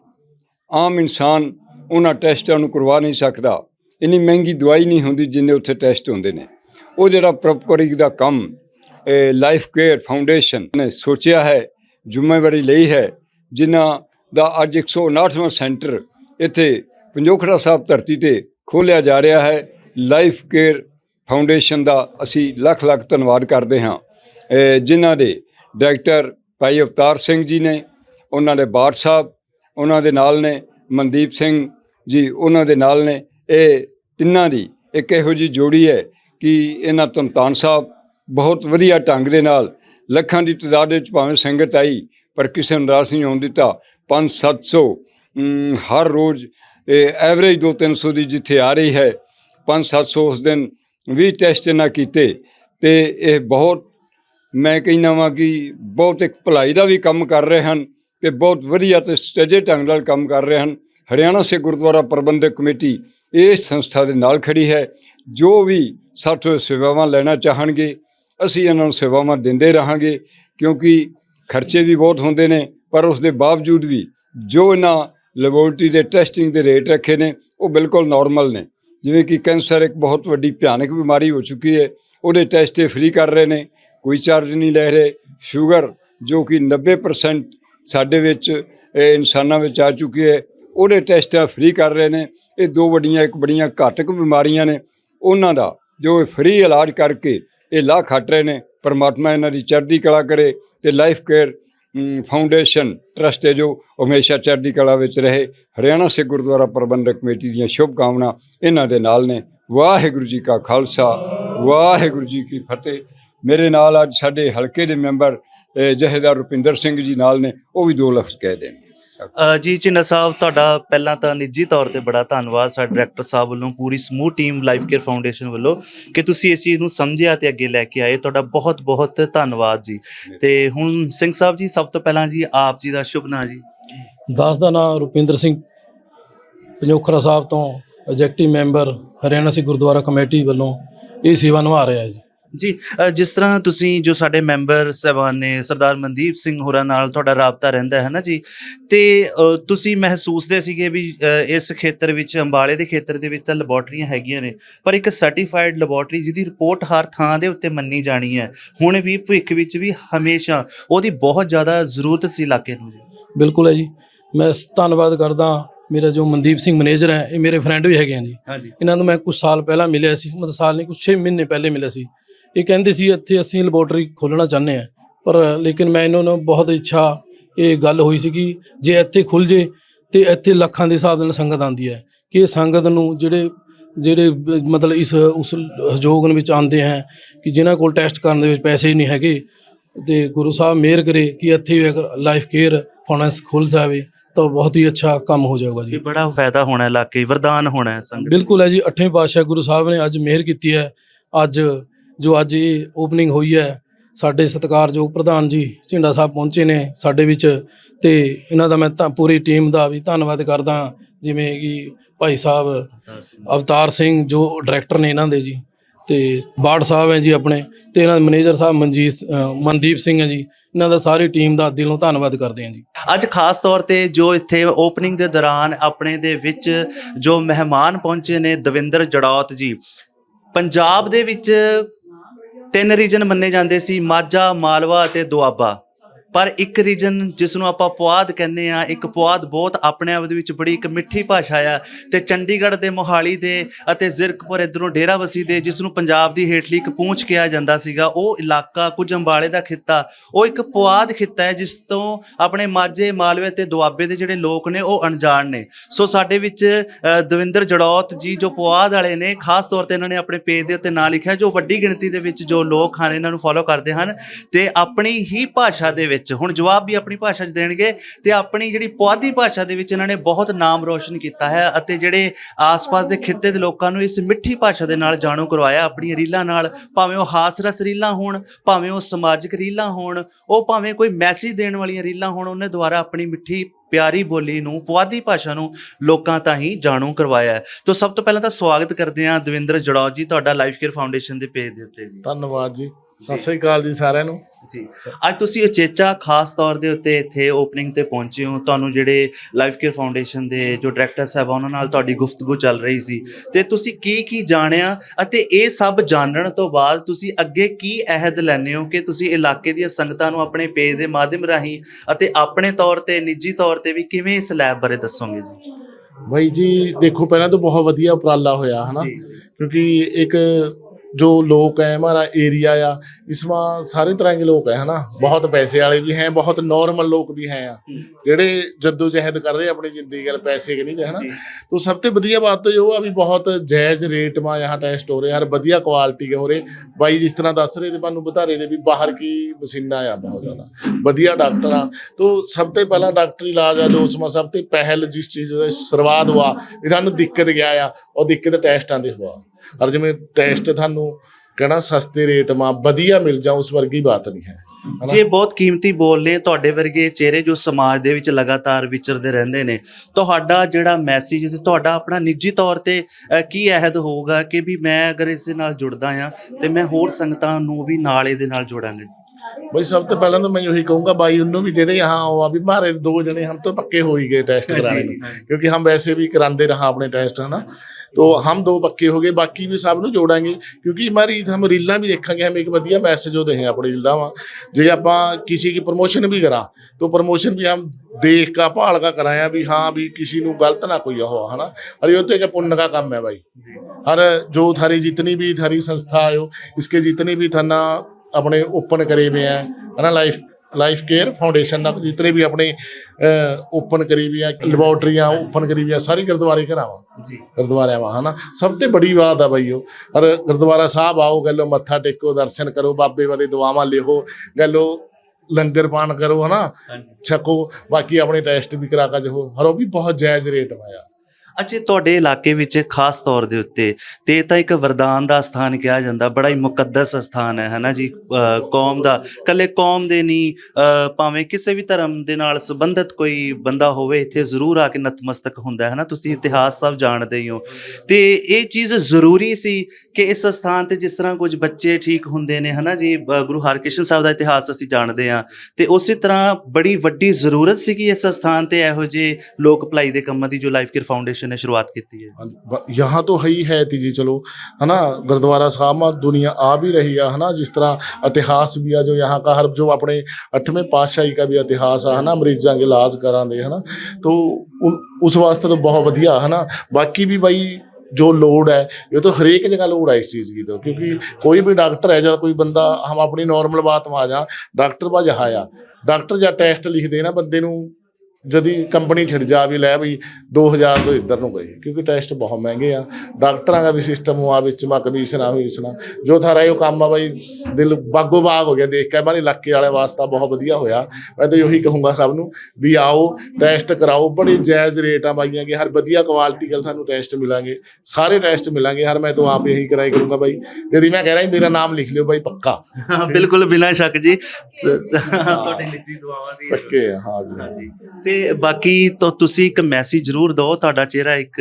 ਆਮ ਇਨਸਾਨ ਉਹਨਾਂ ਟੈਸਟਾਂ ਨੂੰ ਕਰਵਾ ਨਹੀਂ ਸਕਦਾ। ਇੰਨੀ ਮਹਿੰਗੀ ਦਵਾਈ ਨਹੀਂ ਹੁੰਦੀ ਜਿੰਨੇ ਉੱਥੇ ਟੈਸਟ ਹੁੰਦੇ ਨੇ। ਉਹ ਜਿਹੜਾ ਪ੍ਰੋਪਰਿੰਗ ਦਾ ਕੰਮ ਲਾਈਫ ਕੇਅਰ ਫਾਊਂਡੇਸ਼ਨ ਨੇ ਸੋਚਿਆ ਹੈ, ਜ਼ਿੰਮੇਵਾਰੀ ਲਈ ਹੈ, ਜਿਨ੍ਹਾਂ ਦਾ ਅੱਜ 159ਵਾਂ ਸੈਂਟਰ ਇੱਥੇ ਪੰਜੋਖੜਾ ਸਾਹਿਬ ਧਰਤੀ ਤੇ ਖੋਲ੍ਹਿਆ ਜਾ ਰਿਹਾ ਹੈ। ਲਾਈਫ ਕੇਅਰ ਫਾਊਂਡੇਸ਼ਨ ਦਾ ਅਸੀਂ ਲੱਖ ਲੱਖ ਧੰਨਵਾਦ ਕਰਦੇ ਹਾਂ। ਜਿਨ੍ਹਾਂ ਦੇ ਡਾਇਰੈਕਟਰ ਭਾਈ ਅਵਤਾਰ ਸਿੰਘ ਜੀ ਨੇ, ਉਹਨਾਂ ਦੇ ਬਾਟ ਸਾਹਿਬ, ਉਹਨਾਂ ਦੇ ਨਾਲ ਨੇ, ਮਨਦੀਪ ਸਿੰਘ ਜੀ ਉਹਨਾਂ ਦੇ ਨਾਲ ਨੇ। ਇਹ ਤਿੰਨਾਂ ਦੀ ਇੱਕ ਇਹੋ ਜਿਹੀ ਜੋੜੀ ਹੈ ਕਿ ਇਹਨਾਂ ਧਮਤਾਨ ਸਾਹਿਬ ਬਹੁਤ ਵਧੀਆ ਢੰਗ ਦੇ ਨਾਲ ਲੱਖਾਂ ਦੀ ਤਾਦਾਦ ਵਿੱਚ ਭਾਵੇਂ ਸੰਗਤ ਆਈ, ਪਰ ਕਿਸੇ ਨੂੰ ਰਾਸ ਨਹੀਂ ਹੋਣ ਦਿੱਤਾ। 5-700 ਹਰ ਰੋਜ਼ ਐਵਰੇਜ 2-300 ਦੀ ਜਿੱਥੇ ਆ ਰਹੀ ਹੈ 5-700 ਉਸ ਦਿਨ ਵੀ ਟੈਸਟ ਇਹਨਾਂ ਕੀਤੇ ਤੇ ਇਹ ਬਹੁਤ ਮੈਂ ਕਹਿੰਦਾ ਵਾਂ ਕਿ ਬਹੁਤ ਇੱਕ ਭਲਾਈ ਦਾ ਵੀ ਕੰਮ ਕਰ ਰਹੇ ਹਨ ਤੇ ਬਹੁਤ ਵਧੀਆ ਤੇ ਸਟੇਜੇ ਢੰਗ ਨਾਲ ਕੰਮ ਕਰ ਰਹੇ ਹਨ। ਹਰਿਆਣਾ ਸੇ ਗੁਰਦੁਆਰਾ ਪ੍ਰਬੰਧਕ ਕਮੇਟੀ ਇਸ ਸੰਸਥਾ ਦੇ ਨਾਲ ਖੜੀ ਹੈ। ਜੋ ਵੀ ਸਾਥੋਂ ਸੇਵਾਵਾਂ ਲੈਣਾ ਚਾਹਣਗੇ, ਅਸੀਂ ਇਹਨਾਂ ਨੂੰ ਸੇਵਾਵਾਂ ਦਿੰਦੇ ਰਹਾਂਗੇ ਕਿਉਂਕਿ ਖਰਚੇ ਵੀ ਬਹੁਤ ਹੁੰਦੇ ਨੇ, ਪਰ ਉਸ ਦੇ ਬਾਵਜੂਦ ਵੀ ਜੋ ਇਹਨਾਂ ਲੈਬੋਰਟਰੀ ਦੇ ਟੈਸਟਿੰਗ ਦੇ ਰੇਟ ਰੱਖੇ ਨੇ, ਉਹ ਬਿਲਕੁਲ ਨਾਰਮਲ ਨੇ। ਜਿਵੇਂ ਕਿ ਕੈਂਸਰ ਇੱਕ ਬਹੁਤ ਵੱਡੀ ਭਿਆਨਕ ਬਿਮਾਰੀ ਹੋ ਚੁੱਕੀ ਹੈ, ਉਹਦੇ ਟੈਸਟ ਇਹ ਫ੍ਰੀ ਕਰ ਰਹੇ ਨੇ। ਕੋਈ ਚਾਰਜ ਨਹੀਂ ਲੈ ਰਹੇ। ਸ਼ੂਗਰ, ਜੋ ਕਿ 90% ਸਾਡੇ ਵਿੱਚ ਇਨਸਾਨਾਂ ਵਿੱਚ ਆ ਚੁੱਕੀ ਹੈ। ਉਹਦੇ ਟੈਸਟ ਫ੍ਰੀ ਕਰ ਰਹੇ ਨੇ। ਇਹ ਦੋ ਵੱਡੀਆਂ, ਇੱਕ ਬੜੀਆਂ ਘਾਤਕ ਬਿਮਾਰੀਆਂ ਨੇ। ਉਹਨਾਂ ਦਾ ਜੋ ਫ੍ਰੀ ਇਲਾਜ ਕਰਕੇ ਇਹ ਲਾਹ ਖੱਟ ਰਹੇ ਨੇ। ਪਰਮਾਤਮਾ ਇਹਨਾਂ ਦੀ ਚੜ੍ਹਦੀ ਕਲਾ ਕਰੇ ਤੇ ਲਾਈਫ ਕੇਅਰ ਫਾਊਂਡੇਸ਼ਨ ਟਰਸਟ ਹੈ ਜੋ ਹਮੇਸ਼ਾ ਚੜ੍ਹਦੀ ਕਲਾ ਵਿੱਚ ਰਹੇ। ਹਰਿਆਣਾ ਸਿੱਖ ਗੁਰਦੁਆਰਾ ਪ੍ਰਬੰਧਕ ਕਮੇਟੀ ਦੀਆਂ ਸ਼ੁਭ ਕਾਮਨਾ ਇਹਨਾਂ ਦੇ ਨਾਲ ਨੇ। ਵਾਹਿਗੁਰੂ ਜੀ ਕਾ ਖਾਲਸਾ, ਵਾਹਿਗੁਰੂ ਜੀ ਕੀ ਫਤਿਹ। ਮੇਰੇ ਨਾਲ ਅੱਜ ਸਾਡੇ ਹਲਕੇ ਦੇ ਮੈਂਬਰ ਅਹ, ਜਥੇਦਾਰ ਰੁਪਿੰਦਰ ਸਿੰਘ ਜੀ ਨਾਲ ਨੇ ਉਹ ਵੀ ਦੋ ਲਫ਼ਜ਼ ਕਹਿ ਦੇਣ। ਜੀ ਚਿੰਨਾ ਸਾਹਿਬ ਤੁਹਾਡਾ ਪਹਿਲਾਂ ਤਾਂ ਨਿੱਜੀ ਤੌਰ ਤੇ ਬੜਾ ਧੰਨਵਾਦ ਸਾਡੇ ਡਾਇਰੈਕਟਰ ਸਾਹਿਬ ਵੱਲੋਂ ਪੂਰੀ ਸਮੂਹ ਟੀਮ ਲਾਈਫ ਕੇਅਰ ਫਾਊਂਡੇਸ਼ਨ ਵੱਲੋਂ ਕਿ ਤੁਸੀਂ ਇਸ ਚੀਜ਼ ਨੂੰ ਸਮਝਿਆ ਤੇ ਅੱਗੇ ਲੈ ਕੇ ਆਏ ਤੁਹਾਡਾ ਬਹੁਤ ਬਹੁਤ ਧੰਨਵਾਦ ਜੀ। ਤੇ ਹੁਣ ਸਿੰਘ ਸਾਹਿਬ ਜੀ ਸਭ ਤੋਂ ਪਹਿਲਾਂ ਜੀ ਆਪ ਜੀ ਦਾ ਸ਼ੁਭ ਨਾਂ ਜੀ। ਦਾਸ ਦਾ ਨਾਮ ਰੁਪਿੰਦਰ ਸਿੰਘ ਪੰਜੋਖਰਾ ਸਾਹਿਬ ਤੋਂ executive member Haryana Sikh Gurdwara Committee ਵੱਲੋਂ ਇਹ ਸੇਵਾ ਨਿਭਾ ਰਿਹਾ ਹੈ ਜੀ। ਜੀ ਅ, ਜਿਸ ਤਰ੍ਹਾਂ ਤੁਸੀਂ ਜੋ ਸਾਡੇ ਮੈਂਬਰ ਸਹਿਬਾਨ ਨੇ ਸਰਦਾਰ ਮਨਦੀਪ ਸਿੰਘ ਹੋਰਾਂ ਨਾਲ ਤੁਹਾਡਾ ਰਾਬਤਾ ਰਹਿੰਦਾ ਹੈ ਨਾ ਜੀ ਤੇ ਅ, ਤੁਸੀਂ ਮਹਿਸੂਸਦੇ ਸੀਗੇ ਵੀ ਅ, ਇਸ ਖੇਤਰ ਵਿੱਚ ਅੰਬਾਲੇ ਦੇ ਖੇਤਰ ਦੇ ਵਿੱਚ ਤਾਂ ਲੈਬੋਰਟਰੀਆਂ ਹੈਗੀਆਂ ਨੇ ਪਰ ਇੱਕ ਸਰਟੀਫਾਈਡ ਲੈਬੋਰਟਰੀ ਜਿਹਦੀ ਰਿਪੋਰਟ ਹਰ ਥਾਂ ਦੇ ਉੱਤੇ ਮੰਨੀ ਜਾਣੀ ਹੈ ਹੁਣ ਵੀ ਭਵਿੱਖ ਵਿੱਚ ਵੀ ਹਮੇਸ਼ਾ ਉਹਦੀ ਬਹੁਤ ਜ਼ਿਆਦਾ ਜ਼ਰੂਰਤ ਸੀ ਇਲਾਕੇ ਨੂੰ ਜੀ। ਬਿਲਕੁਲ ਹੈ ਜੀ ਮੈਂ ਸ- ਧੰਨਵਾਦ ਕਰਦਾ ਮੇਰਾ ਜੋ ਮਨਦੀਪ ਸਿੰਘ ਮੈਨੇਜਰ ਹੈ ਇਹ ਮੇਰੇ ਫਰੈਂਡ ਵੀ ਹੈਗੇ ਆ ਜੀ। ਹਾਂਜੀ ਇਹਨਾਂ ਨੂੰ ਮੈਂ ਕੁਝ ਸਾਲ ਪਹਿਲਾਂ ਮਿਲਿਆ ਸੀ ਮਤਲਬ ਸਾਲ ਨਹੀਂ ਕੁਝ 6 ਮਹੀਨੇ ਪਹਿਲੇ ਮਿਲਿਆ ਸੀ। ਇਹ ਕਹਿੰਦੇ ਸੀ ਇੱਥੇ ਅਸੀਂ ਲੈਬੋਰਟਰੀ ਖੋਲਣਾ ਚਾਹੁੰਦੇ ਆ ਪਰ ਲੇਕਿਨ ਮੈਂ ਇਹਨਾਂ ਨੂੰ ਬਹੁਤ ਇੱਛਾ ਇਹ ਗੱਲ ਹੋਈ ਸੀ ਕਿ ਜੇ ਇੱਥੇ ਖੁੱਲ ਜੇ ਤੇ ਇੱਥੇ ਲੱਖਾਂ ਦੇ ਹਿਸਾਬ ਨਾਲ ਸੰਗਤ ਆਉਂਦੀ ਹੈ ਕਿ ਇਹ ਸੰਗਤ ਨੂੰ ਜਿਹੜੇ ਜਿਹੜੇ ਮਤਲਬ ਇਸ ਉਸ ਸਹਿਯੋਗ ਵਿੱਚ ਆਉਂਦੇ ਹੈ ਕਿ ਜਿਨ੍ਹਾਂ ਕੋਲ ਟੈਸਟ ਕਰਨ ਦੇ ਵਿੱਚ ਪੈਸੇ ਹੀ ਨਹੀਂ ਹੈਗੇ ਤੇ ਗੁਰੂ ਸਾਹਿਬ ਮਿਹਰ ਕਰੇ ਕਿ ਇੱਥੇ ਵੀ ਅਗਰ ਲਾਈਫ ਕੇਅਰ ਫਾਈਨੈਂਸ ਖੁੱਲ ਜਾਵੇ ਤਾਂ ਬਹੁਤ ਹੀ ਅੱਛਾ ਕੰਮ ਹੋ ਜਾਊਗਾ ਜੀ। ਇਹ ਬੜਾ ਫਾਇਦਾ ਹੋਣਾ ਇਲਾਕੇ ਵਰਦਾਨ ਹੋਣਾ ਹੈ ਸੰਗਤ ਬਿਲਕੁਲ ਹੈ ਜੀ ਅੱਠਵੇਂ ਪਾਤਸ਼ਾਹ ਗੁਰੂ ਸਾਹਿਬ ਨੇ ਅੱਜ ਮਿਹਰ ਕੀਤੀ ਹੈ। ਅੱਜ ਜੋ ਅੱਜ ਇਹ ਓਪਨਿੰਗ ਹੋਈ ਹੈ ਸਾਡੇ ਸਤਿਕਾਰਯੋਗ ਪ੍ਰਧਾਨ ਜੀ ਝਿੰਡਾ ਸਾਹਿਬ ਪਹੁੰਚੇ ਨੇ ਸਾਡੇ ਵਿੱਚ ਤੇ ਇਹਨਾਂ ਦਾ ਮੈਂ ਤਾਂ ਪੂਰੀ ਟੀਮ ਦਾ ਵੀ ਧੰਨਵਾਦ ਕਰਦਾ ਜਿਵੇਂ ਕਿ ਭਾਈ ਸਾਹਿਬ ਅਵਤਾਰ ਸਿੰਘ। ਜੋ ਡਾਇਰੈਕਟਰ ਨੇ ਇਹਨਾਂ ਦੇ ਜੀ ਤੇ ਬਾੜ ਸਾਹਿਬ ਹੈ ਜੀ ਆਪਣੇ ਤੇ ਇਹਨਾਂ ਦੇ ਮੈਨੇਜਰ ਸਾਹਿਬ ਮਨਜੀਤ ਮਨਦੀਪ ਸਿੰਘ ਹੈ ਜੀ ਇਹਨਾਂ ਦਾ ਸਾਰੀ ਟੀਮ ਦਾ ਦਿਲੋਂ ਧੰਨਵਾਦ ਕਰਦੇ ਹਾਂ ਜੀ। ਅੱਜ ਖਾਸ ਤੌਰ ਤੇ ਜੋ ਇੱਥੇ ਓਪਨਿੰਗ ਦੇ ਦੌਰਾਨ ਆਪਣੇ ਦੇ ਵਿੱਚ ਜੋ ਮਹਿਮਾਨ ਪਹੁੰਚੇ ਨੇ ਦਵਿੰਦਰ ਜੜੌਤ ਜੀ ਪੰਜਾਬ ਦੇ ਵਿੱਚ ਤਿੰਨ ਰੀਜਨ ਮੰਨੇ ਜਾਂਦੇ ਸੀ ਮਾਝਾ ਮਾਲਵਾ ਅਤੇ ਦੁਆਬਾ। ਪਰ ਇੱਕ ਰੀਜਨ ਜਿਸ ਨੂੰ ਆਪਾਂ ਪੁਆਧ ਕਹਿੰਦੇ ਆ ਇੱਕ ਪੁਆਧ ਬਹੁਤ ਆਪਣੇ ਆਪ ਦੇ ਵਿੱਚ ਬੜੀ ਇੱਕ ਮਿੱਠੀ ਭਾਸ਼ਾ ਆ ਤੇ ਚੰਡੀਗੜ੍ਹ ਦੇ ਮੋਹਾਲੀ ਦੇ ਅਤੇ ਜ਼ਿਰਕਪੁਰ ਇਧਰੋਂ ਡੇਰਾਬੱਸੀ ਦੇ ਜਿਸ ਨੂੰ ਪੰਜਾਬ ਦੀ ਹੇਠਲੀ ਇੱਕ ਪੂੰਛ ਕਿਹਾ ਜਾਂਦਾ ਸੀਗਾ, ਉਹ ਇਲਾਕਾ ਕੁਝ ਅੰਬਾਲੇ ਦਾ ਖਿੱਤਾ। ਉਹ ਇੱਕ ਪੁਆਧ ਖਿੱਤਾ ਹੈ, ਜਿਸ ਤੋਂ ਆਪਣੇ ਮਾਝੇ, ਮਾਲਵੇ ਤੇ ਦੁਆਬੇ ਦੇ ਜਿਹੜੇ ਲੋਕ ਨੇ, ਉਹ ਅਣਜਾਣ ਨੇ। ਸੋ ਸਾਡੇ ਵਿੱਚ ਦਵਿੰਦਰ ਜੜੌਤ ਜੀ ਜੋ ਪੁਆਧ ਵਾਲੇ ਨੇ, ਖਾਸ ਤੌਰ ਤੇ ਇਹਨਾਂ ਨੇ ਆਪਣੇ ਪੇਜ ਦੇ ਉੱਤੇ ਨਾਂ ਲਿਖਿਆ, ਜੋ ਵੱਡੀ ਗਿਣਤੀ ਦੇ ਵਿੱਚ ਜੋ ਲੋਕ ਹਨ, ਇਹਨਾਂ ਨੂੰ ਫੋਲੋ ਕਰਦੇ ਹਨ ਤੇ ਆਪਣੀ ਹੀ ਭਾਸ਼ਾ ਦੇ ਵਿੱਚ ਵਿੱਚ। ਹੁਣ ਜਵਾਬ ਵੀ ਆਪਣੀ ਭਾਸ਼ਾ 'ਚ ਦੇਣਗੇ ਤੇ ਆਪਣੀ ਜਿਹੜੀ ਪੁਆਧੀ ਭਾਸ਼ਾ ਦੇ ਵਿੱਚ ਇਹਨਾਂ ਨੇ ਬਹੁਤ ਨਾਮ ਰੋਸ਼ਨ ਕੀਤਾ ਹੈ ਅਤੇ ਜਿਹੜੇ ਆਸ-ਪਾਸ ਦੇ ਖਿੱਤੇ ਦੇ ਲੋਕਾਂ ਨੂੰ ਇਸ ਮਿੱਠੀ ਭਾਸ਼ਾ ਦੇ ਨਾਲ ਜਾਣੂ ਕਰਵਾਇਆ। ਆਪਣੀਆਂ ਰੀਲਾਂ ਨਾਲ ਭਾਵੇਂ ਉਹ ਹਾਸ ਰਸ ਰੀਲਾਂ ਹੋਣ, ਭਾਵੇਂ ਉਹ ਸਮਾਜਿਕ ਰੀਲਾਂ ਹੋਣ, ਉਹ ਭਾਵੇਂ ਕੋਈ ਮੈਸੇਜ ਦੇਣ ਵਾਲੀਆਂ ਰੀਲਾਂ ਹੋਣ, ਉਹਨੇ ਦੁਆਰਾ ਆਪਣੀ ਮਿੱਠੀ, ਪਿਆਰੀ ਬੋਲੀ ਨੂੰ, ਪੁਆਧੀ ਭਾਸ਼ਾ ਨੂੰ ਲੋਕਾਂ ਤਾਂ ਹੀ ਜਾਣੂ ਕਰਵਾਇਆ ਹੈ। ਤੋਂ ਸਭ ਤੋਂ ਪਹਿਲਾਂ ਤਾਂ ਸਵਾਗਤ ਕਰਦੇ ਹਾਂ ਦਵਿੰਦਰ ਜੜੌਜ ਜੀ, ਤੁਹਾਡਾ ਲਾਈਫ ਕੇਅਰ ਫਾਊਂਡੇਸ਼ਨ ਦੇ ਪੇਜ ਦੇ ਉੱਤੇ ਜੀ ਧੰਨਵਾਦ ਜੀ। ਸਤਿ ਸ੍ਰੀ ਅਕਾਲ ਜੀ ਸਾਰਿਆਂ ਨੂੰ। ਜੀ। ਅੱਜ ਤੁਸੀਂ ਉਚੇਚਾ ਖਾਸ ਤੌਰ ਦੇ ਉੱਤੇ ਇੱਥੇ ਓਪਨਿੰਗ ਤੇ ਪਹੁੰਚੇ ਹੋ। ਤੁਹਾਨੂੰ ਜਿਹੜੇ ਲਾਈਫ ਕੇਅਰ ਫਾਊਂਡੇਸ਼ਨ ਦੇ ਜੋ ਡਾਇਰੈਕਟਰ ਸਾਹਿਬ ਉਹਨਾਂ ਨਾਲ ਤੁਹਾਡੀ ਗੁਫ਼ਤਗੂ ਚੱਲ ਰਹੀ ਸੀ। ਤੇ ਤੁਸੀਂ ਕੀ ਕੀ ਜਾਣਿਆ ਅਤੇ ਇਹ ਸਭ ਜਾਣਨ ਤੋਂ ਬਾਅਦ ਤੁਸੀਂ ਅੱਗੇ ਕੀ ਅਹਿਦ ਲੈਣੇ ਹੋ ਕਿ ਤੁਸੀਂ ਇਲਾਕੇ ਦੀਆਂ ਸੰਗਤਾਂ ਨੂੰ ਆਪਣੇ ਪੇਜ ਦੇ ਮਾਧਿਅਮ ਰਾਹੀਂ ਅਤੇ ਆਪਣੇ ਤੌਰ ਤੇ ਨਿੱਜੀ ਤੌਰ ਤੇ ਵੀ ਕਿਵੇਂ ਇਸ ਲੈਬ ਬਾਰੇ ਦੱਸੋਗੇ ਜੀ? ਬਾਈ ਜੀ ਦੇਖੋ ਪਹਿਲਾਂ ਤਾਂ ਬਹੁਤ ਵਧੀਆ ਉਪਰਾਲਾ ਹੋਇਆ ਹਨਾ? ਕਿਉਂਕਿ ਇੱਕ जो लोग है हमारा एरिया या इसमें सारे तरह के लोग हैं है ना बहुत पैसे वाले भी हैं बहुत नॉर्मल लोग भी हैं ਜਿਹੜੇ ਜੱਦੋ ਜਹਿਦ ਕਰ ਰਹੇ ਆਪਣੀ ਜ਼ਿੰਦਗੀ ਨਾਲ ਪੈਸੇ ਕਿ ਨਹੀਂ ਹੈ ਨਾ ਜੀ। तो सबसे बढ़िया बात तो ये हुआ अभी बहुत जायज रेट में यहाँ टेस्ट हो रहे हैं हर बढ़िया क्वालिटी के हो रहे ਬਾਈ ਜਿਸ ਤਰ੍ਹਾਂ ਦੱਸ ਰਹੇ ਤੇ ਤੁਹਾਨੂੰ ਬਤਾ ਰਹੇ ਤੇ ਵੀ ਬਾਹਰ ਕੀ ਮਸ਼ੀਨਾਂ ਆ ਬਹੁਤ ਜ਼ਿਆਦਾ ਵਧੀਆ ਡਾਕਟਰ ਆ तो ਸਭ ਤੋਂ ਪਹਿਲਾਂ ਡਾਕਟਰੀ ਇਲਾਜ ਆ ਜੋ ਉਸਮਾ ਸਭ ਤੋਂ ਪਹਿਲ ਜਿਸ ਚੀਜ਼ ਦਾ ਸ਼ੁਰੂਆਤ ਹੁਆ ਵੀ ਤੁਹਾਨੂੰ ਦਿੱਕਤ ਗਿਆ ਆ ਉਹ ਦਿੱਕਤ ਟੈਸਟਾਂ ਦੇ ਹੁਆ ਔਰ ਜਿਵੇਂ ਟੈਸਟ ਤੁਹਾਨੂੰ ਕਹਿਣਾ ਸਸਤੇ ਰੇਟ ਮਾ ਵਧੀਆ ਮਿਲ ਜਾ, ਉਸ ਵਰਗੀ ਬਾਤ ਨਹੀਂ ਹੈ ਹਨਾ? ਬਹੁਤ ਕੀਮਤੀ ਬੋਲ ਨੇ, ਤੁਹਾਡੇ ਵਰਗੇ ਚਿਹਰੇ ਜੋ ਸਮਾਜ ਦੇ ਵਿੱਚ ਲਗਾਤਾਰ ਵਿਚਰਦੇ ਰਹਿੰਦੇ ਨੇ, ਤੁਹਾਡਾ ਜਿਹੜਾ ਮੈਸੇਜ ਤੇ ਤੁਹਾਡਾ ਆਪਣਾ ਨਿੱਜੀ ਤੌਰ ਤੇ ਕੀ ਅਹਿਦ ਹੋਊਗਾ ਕਿ ਵੀ ਮੈਂ ਅਗਰ ਇਸ ਦੇ ਨਾਲ ਜੁੜਦਾ ਆ ਤੇ ਮੈਂ ਹੋਰ ਸੰਗਤਾਂ ਨੂੰ ਵੀ ਨਾਲ ਇਹਦੇ ਨਾਲ ਜੋੜਾਂਗੇ भाई सब तो पहले तो मैं यही कहूंगा भाई उन्होंने भी जेडे यहाँ हो अभी हमारे दो जने हम तो पक्के हो ही गए टेस्ट कराने क्योंकि हम वैसे भी कराते रहा अपने टेस्ट है ना तो हम दो पक्के हो गए बाकी भी सब ਨੂੰ ਜੋੜਾਂਗੇ ਕਿਉਂਕਿ ਹਮਾਰੀ ਹਮ ਰੀਲਾਂ ਵੀ ਦੇਖਾਂਗੇ ਹਮ ਇੱਕ ਵਧੀਆ ਮੈਸੇਜ ਉਹ ਦੇਹਾਂ ਆਪਣੀ ਰੀਲਾਂ ਵਾ ਜੇ ਆਪਾਂ ਕਿਸੇ ਦੀ ਪ੍ਰੋਮੋਸ਼ਨ ਵੀ ਕਰਾਂ ਤਾਂ ਪ੍ਰੋਮੋਸ਼ਨ ਵੀ ਹਮ ਦੇਖ ਕਾ ਭਾਲ ਕਾ ਕਰਾਇਆ ਵੀ ਹਾਂ ਵੀ ਕਿਸੇ ਨੂੰ ਗਲਤ ਨਾ ਕੋਈ ਹੋ ਹਨਾ ਅਰੇ ਉਹ ਤੇ ਕਿ ਪੁੰਨ ਦਾ ਕੰਮ ਹੈ ਭਾਈ ਹਰ ਜੋ थारी जितनी भी थारी संस्था आयो इसके जितने भी थाना अपने ओपन करे हुए हैं है ना लाइफ लाइफ केयर फाउंडेशन ਦਾ ਜਿਤਨੇ ਵੀ ਆਪਣੇ ਓਪਨ ਕਰੀ ਵੀ ਆ ਲੈਬੋਰਟਰੀਆਂ ਓਪਨ ਕਰੀ ਵੀ ਆ ਸਾਰੀ ਗੁਰਦੁਆਰੇ ਘਰਾਵਾਂ ਜੀ ਗੁਰਦੁਆਰਿਆਂ ਵਾ ਹਨਾ ਸਭ ਤੋਂ ਬੜੀ ਬਾਤ ਆ ਬਈ ਉਹ ਔਰ ਗੁਰਦੁਆਰਾ ਸਾਹਿਬ ਆਓ ਗੱਲੋ ਮੱਥਾ ਟੇਕੋ ਦਰਸ਼ਨ ਕਰੋ ਬਾਬੇ ਵਾਦੇ ਦੁਆਵਾਂ ਲਿਖੋ ਗੱਲੋ ਲੰਗਰ ਪਾਣ ਕਰੋ ਹਨਾ ਹਾਂਜੀ ਛਕੋ ਬਾਕੀ ਆਪਣੇ ਟੈਸਟ ਵੀ ਕਰਾ ਕੇ ਜੋ ਹਰ ਉਹ ਵੀ ਬਹੁਤ ਜਾਇਜ਼ ਰੇਟ ਵਾਇਆ ਅੱਛਾ ਤੁਹਾਡੇ ਇਲਾਕੇ ਵਿੱਚ ਖਾਸ ਤੌਰ ਦੇ ਉੱਤੇ ਤੇ ਇਹ ਤਾਂ ਇੱਕ ਵਰਦਾਨ ਦਾ ਸਥਾਨ ਕਿਹਾ ਜਾਂਦਾ, ਬੜਾ ਹੀ ਮੁਕੱਦਸ ਸਥਾਨ ਹੈ, ਹਨਾ ਜੀ? ਅਹ ਕੌਮ ਦਾ, ਕੱਲੇ ਕੌਮ ਦੇ ਨਹੀਂ, ਅਹ ਭਾਵੇਂ ਕਿਸੇ ਵੀ ਧਰਮ ਦੇ ਨਾਲ ਸੰਬੰਧਿਤ ਕੋਈ ਬੰਦਾ ਹੋਵੇ, ਇੱਥੇ ਜ਼ਰੂਰ ਆ ਕੇ ਨਤਮਸਤਕ ਹੁੰਦਾ ਹੈ, ਹਨਾ? ਤੁਸੀਂ ਇਤਿਹਾਸ ਸਭ ਜਾਣਦੇ ਹੀ ਹੋ। ਤੇ ਇਹ ਚੀਜ਼ ਜ਼ਰੂਰੀ ਸੀ ਕਿ ਇਸ ਸਥਾਨ ਤੇ ਜਿਸ ਤਰ੍ਹਾਂ ਕੁਝ ਬੱਚੇ ਠੀਕ ਹੁੰਦੇ ਨੇ, ਹਨਾ ਜੀ? ਅਹ ਗੁਰੂ ਹਰਕ੍ਰਿਸ਼ਨ ਸਾਹਿਬ ਦਾ ਇਤਿਹਾਸ ਅਸੀਂ ਜਾਣਦੇ ਹਾਂ। ਤੇ ਉਸੇ ਤਰ੍ਹਾਂ ਬੜੀ ਵੱਡੀ ਜ਼ਰੂਰਤ ਸੀ ਕਿ ਇਸ ਸਥਾਨ ਤੇ ਇਹੋ ਜਿਹੇ ਲੋਕ ਭਲਾਈ ਦੇ ਕੰਮਾਂ ਦੀ, ਜੋ ਲਾਈਫ ਕੇਅਰ ਫਾਊਂਡੇਸ਼ਨ ਨੇ ਸ਼ੁਰੂਆਤ ਕੀਤੀ ਹੈ हाँ, ब- यहाँ तो है ही है तीजी चलो है ना गुरुद्वारा साहब में दुनिया आ भी रही है है ना जिस तरह इतिहास भी है जो यहाँ का हर जो अपने अठवें पातशाही का भी इतिहास है है ना मरीजा के इलाज करा दे है ना तो उन, उस वास्ते तो बहुत बढ़िया है ना बाकी भी भाई जो लोड है ये तो हर एक जगह लोड है इस चीज़ की तो क्योंकि कोई भी डॉक्टर है जब कोई बंदा हम अपनी नॉर्मल बात में आ जा डॉक्टर बा जहा आ डॉक्टर ਜਾਂ ਟੈਸਟ ਲਿਖ ਦੇ ਨਾ ਬੰਦੇ ਨੂੰ ਜਦੀ ਕੰਪਨੀ ਛੱਡ ਜਾ ਵੀ ਲੈ ਵੀ 2000 ਤੋਂ ਇੱਧਰ ਨੂੰ ਗਏ ਕਿਉਂਕਿ ਟੈਸਟ ਬਹੁਤ ਮਹਿੰਗੇ ਆ। ਡਾਕਟਰਾਂ ਦਾ ਵੀ ਸਿਸਟਮ ਆ ਵਿੱਚ ਮਾ ਕਮਿਸ਼ਨਾਂ ਕਮਿਸ਼ਨਾਂ ਜੋ ਥਾਰਾ ਇਹ ਕੰਮ ਆ ਬਾਈ ਦਿਲ ਬਾਗੋ ਬਾਗ ਹੋ ਗਿਆ ਦੇਖ ਕੇ ਮਾਰੇ ਇਲਾਕੇ ਵਾਲੇ ਵਾਸਤਾ ਬਹੁਤ ਵਧੀਆ ਹੋਇਆ। ਮੈਂ ਤਾਂ ਇਹੀ ਕਹੂੰਗਾ ਸਭ ਨੂੰ ਵੀ ਆਓ ਟੈਸਟ ਕਰਾਓ ਬੜੇ ਜਾਇਜ਼ ਰੇਟ ਆ ਬਾਈਆਂ ਕੇ ਹਰ ਵਧੀਆ ਕੁਆਲਿਟੀ ਨਾਲ ਸਾਨੂੰ ਟੈਸਟ ਮਿਲਾਂਗੇ ਸਾਰੇ ਟੈਸਟ ਮਿਲਾਂਗੇ। ਹਰ ਮੈਂ ਤਾਂ ਆਪ ਇਹੀ ਕਰਾਈ ਕਰੂੰਗਾ ਬਾਈ ਜਦੀ ਮੈਂ ਕਹਿ ਰਿਹਾ ਮੇਰਾ ਨਾਮ ਲਿਖ ਲਿਓ ਬਾਈ ਪੱਕਾ। ਬਿਲਕੁਲ ਬਿਨਾਂ ਸ਼ੱਕ ਜੀ। ਤੁਹਾਡੇ ਨਿੱਜੀ ਦੁਆਵਾਂ ਦੀ ਪੱਕੇ ਹਾਂ ਜੀ। ਤੇ ਬਾਕੀ ਤੋਂ ਤੁਸੀਂ ਇੱਕ ਮੈਸੇਜ ਜ਼ਰੂਰ ਦਿਓ ਤੁਹਾਡਾ ਚਿਹਰਾ ਇੱਕ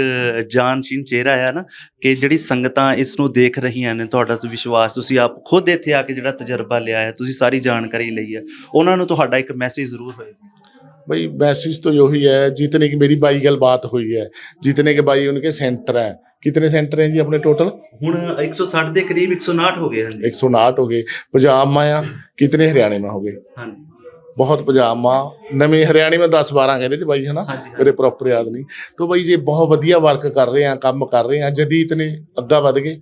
ਜਾਨਸ਼ੀਨ ਚਿਹਰਾ ਹੈ ਨਾ ਕਿ ਜਿਹੜੀ ਸੰਗਤਾਂ ਇਸ ਨੂੰ ਦੇਖ ਰਹੀਆਂ ਨੇ ਤੁਹਾਡਾ ਤੋਂ ਵਿਸ਼ਵਾਸ ਤੁਸੀਂ ਆਪ ਖੁਦ ਇੱਥੇ ਆ ਕੇ ਜਿਹੜਾ ਤਜਰਬਾ ਲਿਆ ਹੈ ਤੁਸੀਂ ਸਾਰੀ ਜਾਣਕਾਰੀ ਲਈ ਹੈ ਉਹਨਾਂ ਨੂੰ ਤੁਹਾਡਾ ਇੱਕ ਮੈਸੇਜ ਜ਼ਰੂਰ ਹੋਏਗਾ भाई मैसेज तो यही है जितने की मेरी बाई गल बात हुई है जितने के बाई उनके सेंटर हैं कितने सेंटर हैं जी अपने टोटल ਹੁਣ 160 ਦੇ ਕਰੀਬ 159 ਹੋ ਗਏ ਹਨ एक सौ उनाहठ हो गए पंजाब में आ कितने हरियाणे में हो गए ਹਾਂਜੀ बहुत पंजाब में नवे हरियाणे में दस बारह कहते थे भाई है ना ਹਾਂਜੀ मेरे प्रॉपर याद नहीं तो भाई ये बहुत ਵਧੀਆ वर्क कर रहे हैं काम कर रहे हैं जदीद ने अग्गा वध गए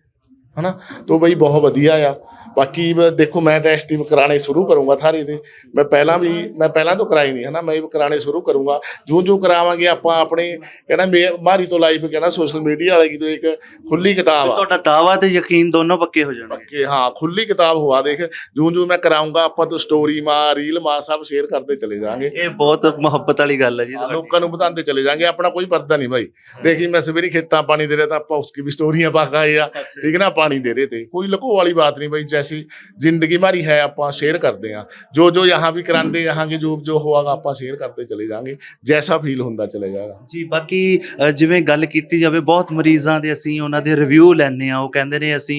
है ना तो भाई बहुत ਵਧੀਆ ਆ ਬਾਕੀ ਦੇਖੋ ਮੈਂ ਤਾਂ ਐਸਟੀ ਕਰਾਣੇ ਸ਼ੁਰੂ ਕਰੂੰਗਾ ਥਾਰੇ ਦੇ। ਮੈਂ ਪਹਿਲਾਂ ਵੀ ਮੈਂ ਪਹਿਲਾਂ ਤੋਂ ਕਰਾਈ ਨਹੀਂ ਹਨਾ? ਮੈਂ ਵੀ ਕਰਾਣੇ ਸ਼ੁਰੂ ਕਰੂੰਗਾ। ਜੋ ਜੋ ਕਰਾਵਾਂਗੇ ਆਪਾਂ ਆਪਣੇ ਕਹਿੰਦਾ ਮਾਰੀ ਤੋਂ ਲਾਈਫ ਕਹਿੰਦਾ ਸੋਸ਼ਲ ਮੀਡੀਆ ਵਾਲੇ ਕੀ ਤੋਂ ਇੱਕ ਖੁੱਲੀ ਕਿਤਾਬ ਆ। ਤੁਹਾਡਾ ਦਾਵਾ ਤੇ ਯਕੀਨ ਦੋਨੋਂ ਪੱਕੇ ਹੋ ਜਾਣਗੇ। ਪੱਕੇ ਹਾਂ ਖੁੱਲੀ ਕਿਤਾਬ ਹੋਵਾ ਦੇਖ। ਜੋ ਜੋ ਮੈਂ ਕਰਾਉਂਗਾ ਆਪਾਂ ਤੋਂ ਸਟੋਰੀ ਮਾ ਰੀਲ ਮਾ ਸਭ ਸ਼ੇਅਰ ਕਰਦੇ ਚਲੇ ਜਾਾਂਗੇ ਇਹ ਬਹੁਤ ਮੁਹੱਬਤ ਵਾਲੀ ਗੱਲ ਹੈ ਜੀ। ਲੋਕਾਂ ਨੂੰ ਬਤਾਉਂਦੇ ਚਲੇ ਜਾਾਂਗੇ ਆਪਣਾ ਕੋਈ ਪਰਦਾ ਨਹੀਂ ਭਾਈ ਦੇਖੀ ਮੈਂ ਸਵੇਰੇ ਖੇਤਾਂ ਪਾਣੀ ਦੇ ਰਿਹਾ ਤਾਂ ਆਪਾਂ ਉਸकी ਵੀ ਸਟੋਰੀਆਂ ਪਾਖਾਏ ਆ। ਠੀਕ ਨਾ? ਪਾਣੀ ਦੇ ਰਹੇ ਤੇ। ਕੋਈ ਲਕੋ ਵਾਲੀ ਬਾਤ ਨਹੀਂ ਭਾਈ जैसी जिंदगी हमारी है ਆਪਾਂ ਸ਼ੇਅਰ ਕਰਦੇ ਆ ਜੋ ਜੋ यहाँ भी करांदे यहाँ के जो जो होगा ਆਪਾਂ ਸ਼ੇਅਰ ਕਰਦੇ ਚਲੇ ਜਾਾਂਗੇ ਜੈਸਾ ਫੀਲ ਹੁੰਦਾ ਚਲੇ ਜਾਏਗਾ ਜੀ ਬਾਕੀ ਅ, ਜਿਵੇਂ ਗੱਲ ਕੀਤੀ ਜਾਵੇ ਬਹੁਤ ਮਰੀਜ਼ਾਂ ਦੇ ਅਸੀਂ ਉਹਨਾਂ ਦੇ ਰਿਵਿਊ ਲੈਣੇ ਆ ਉਹ ਕਹਿੰਦੇ ਨੇ ਅਸੀਂ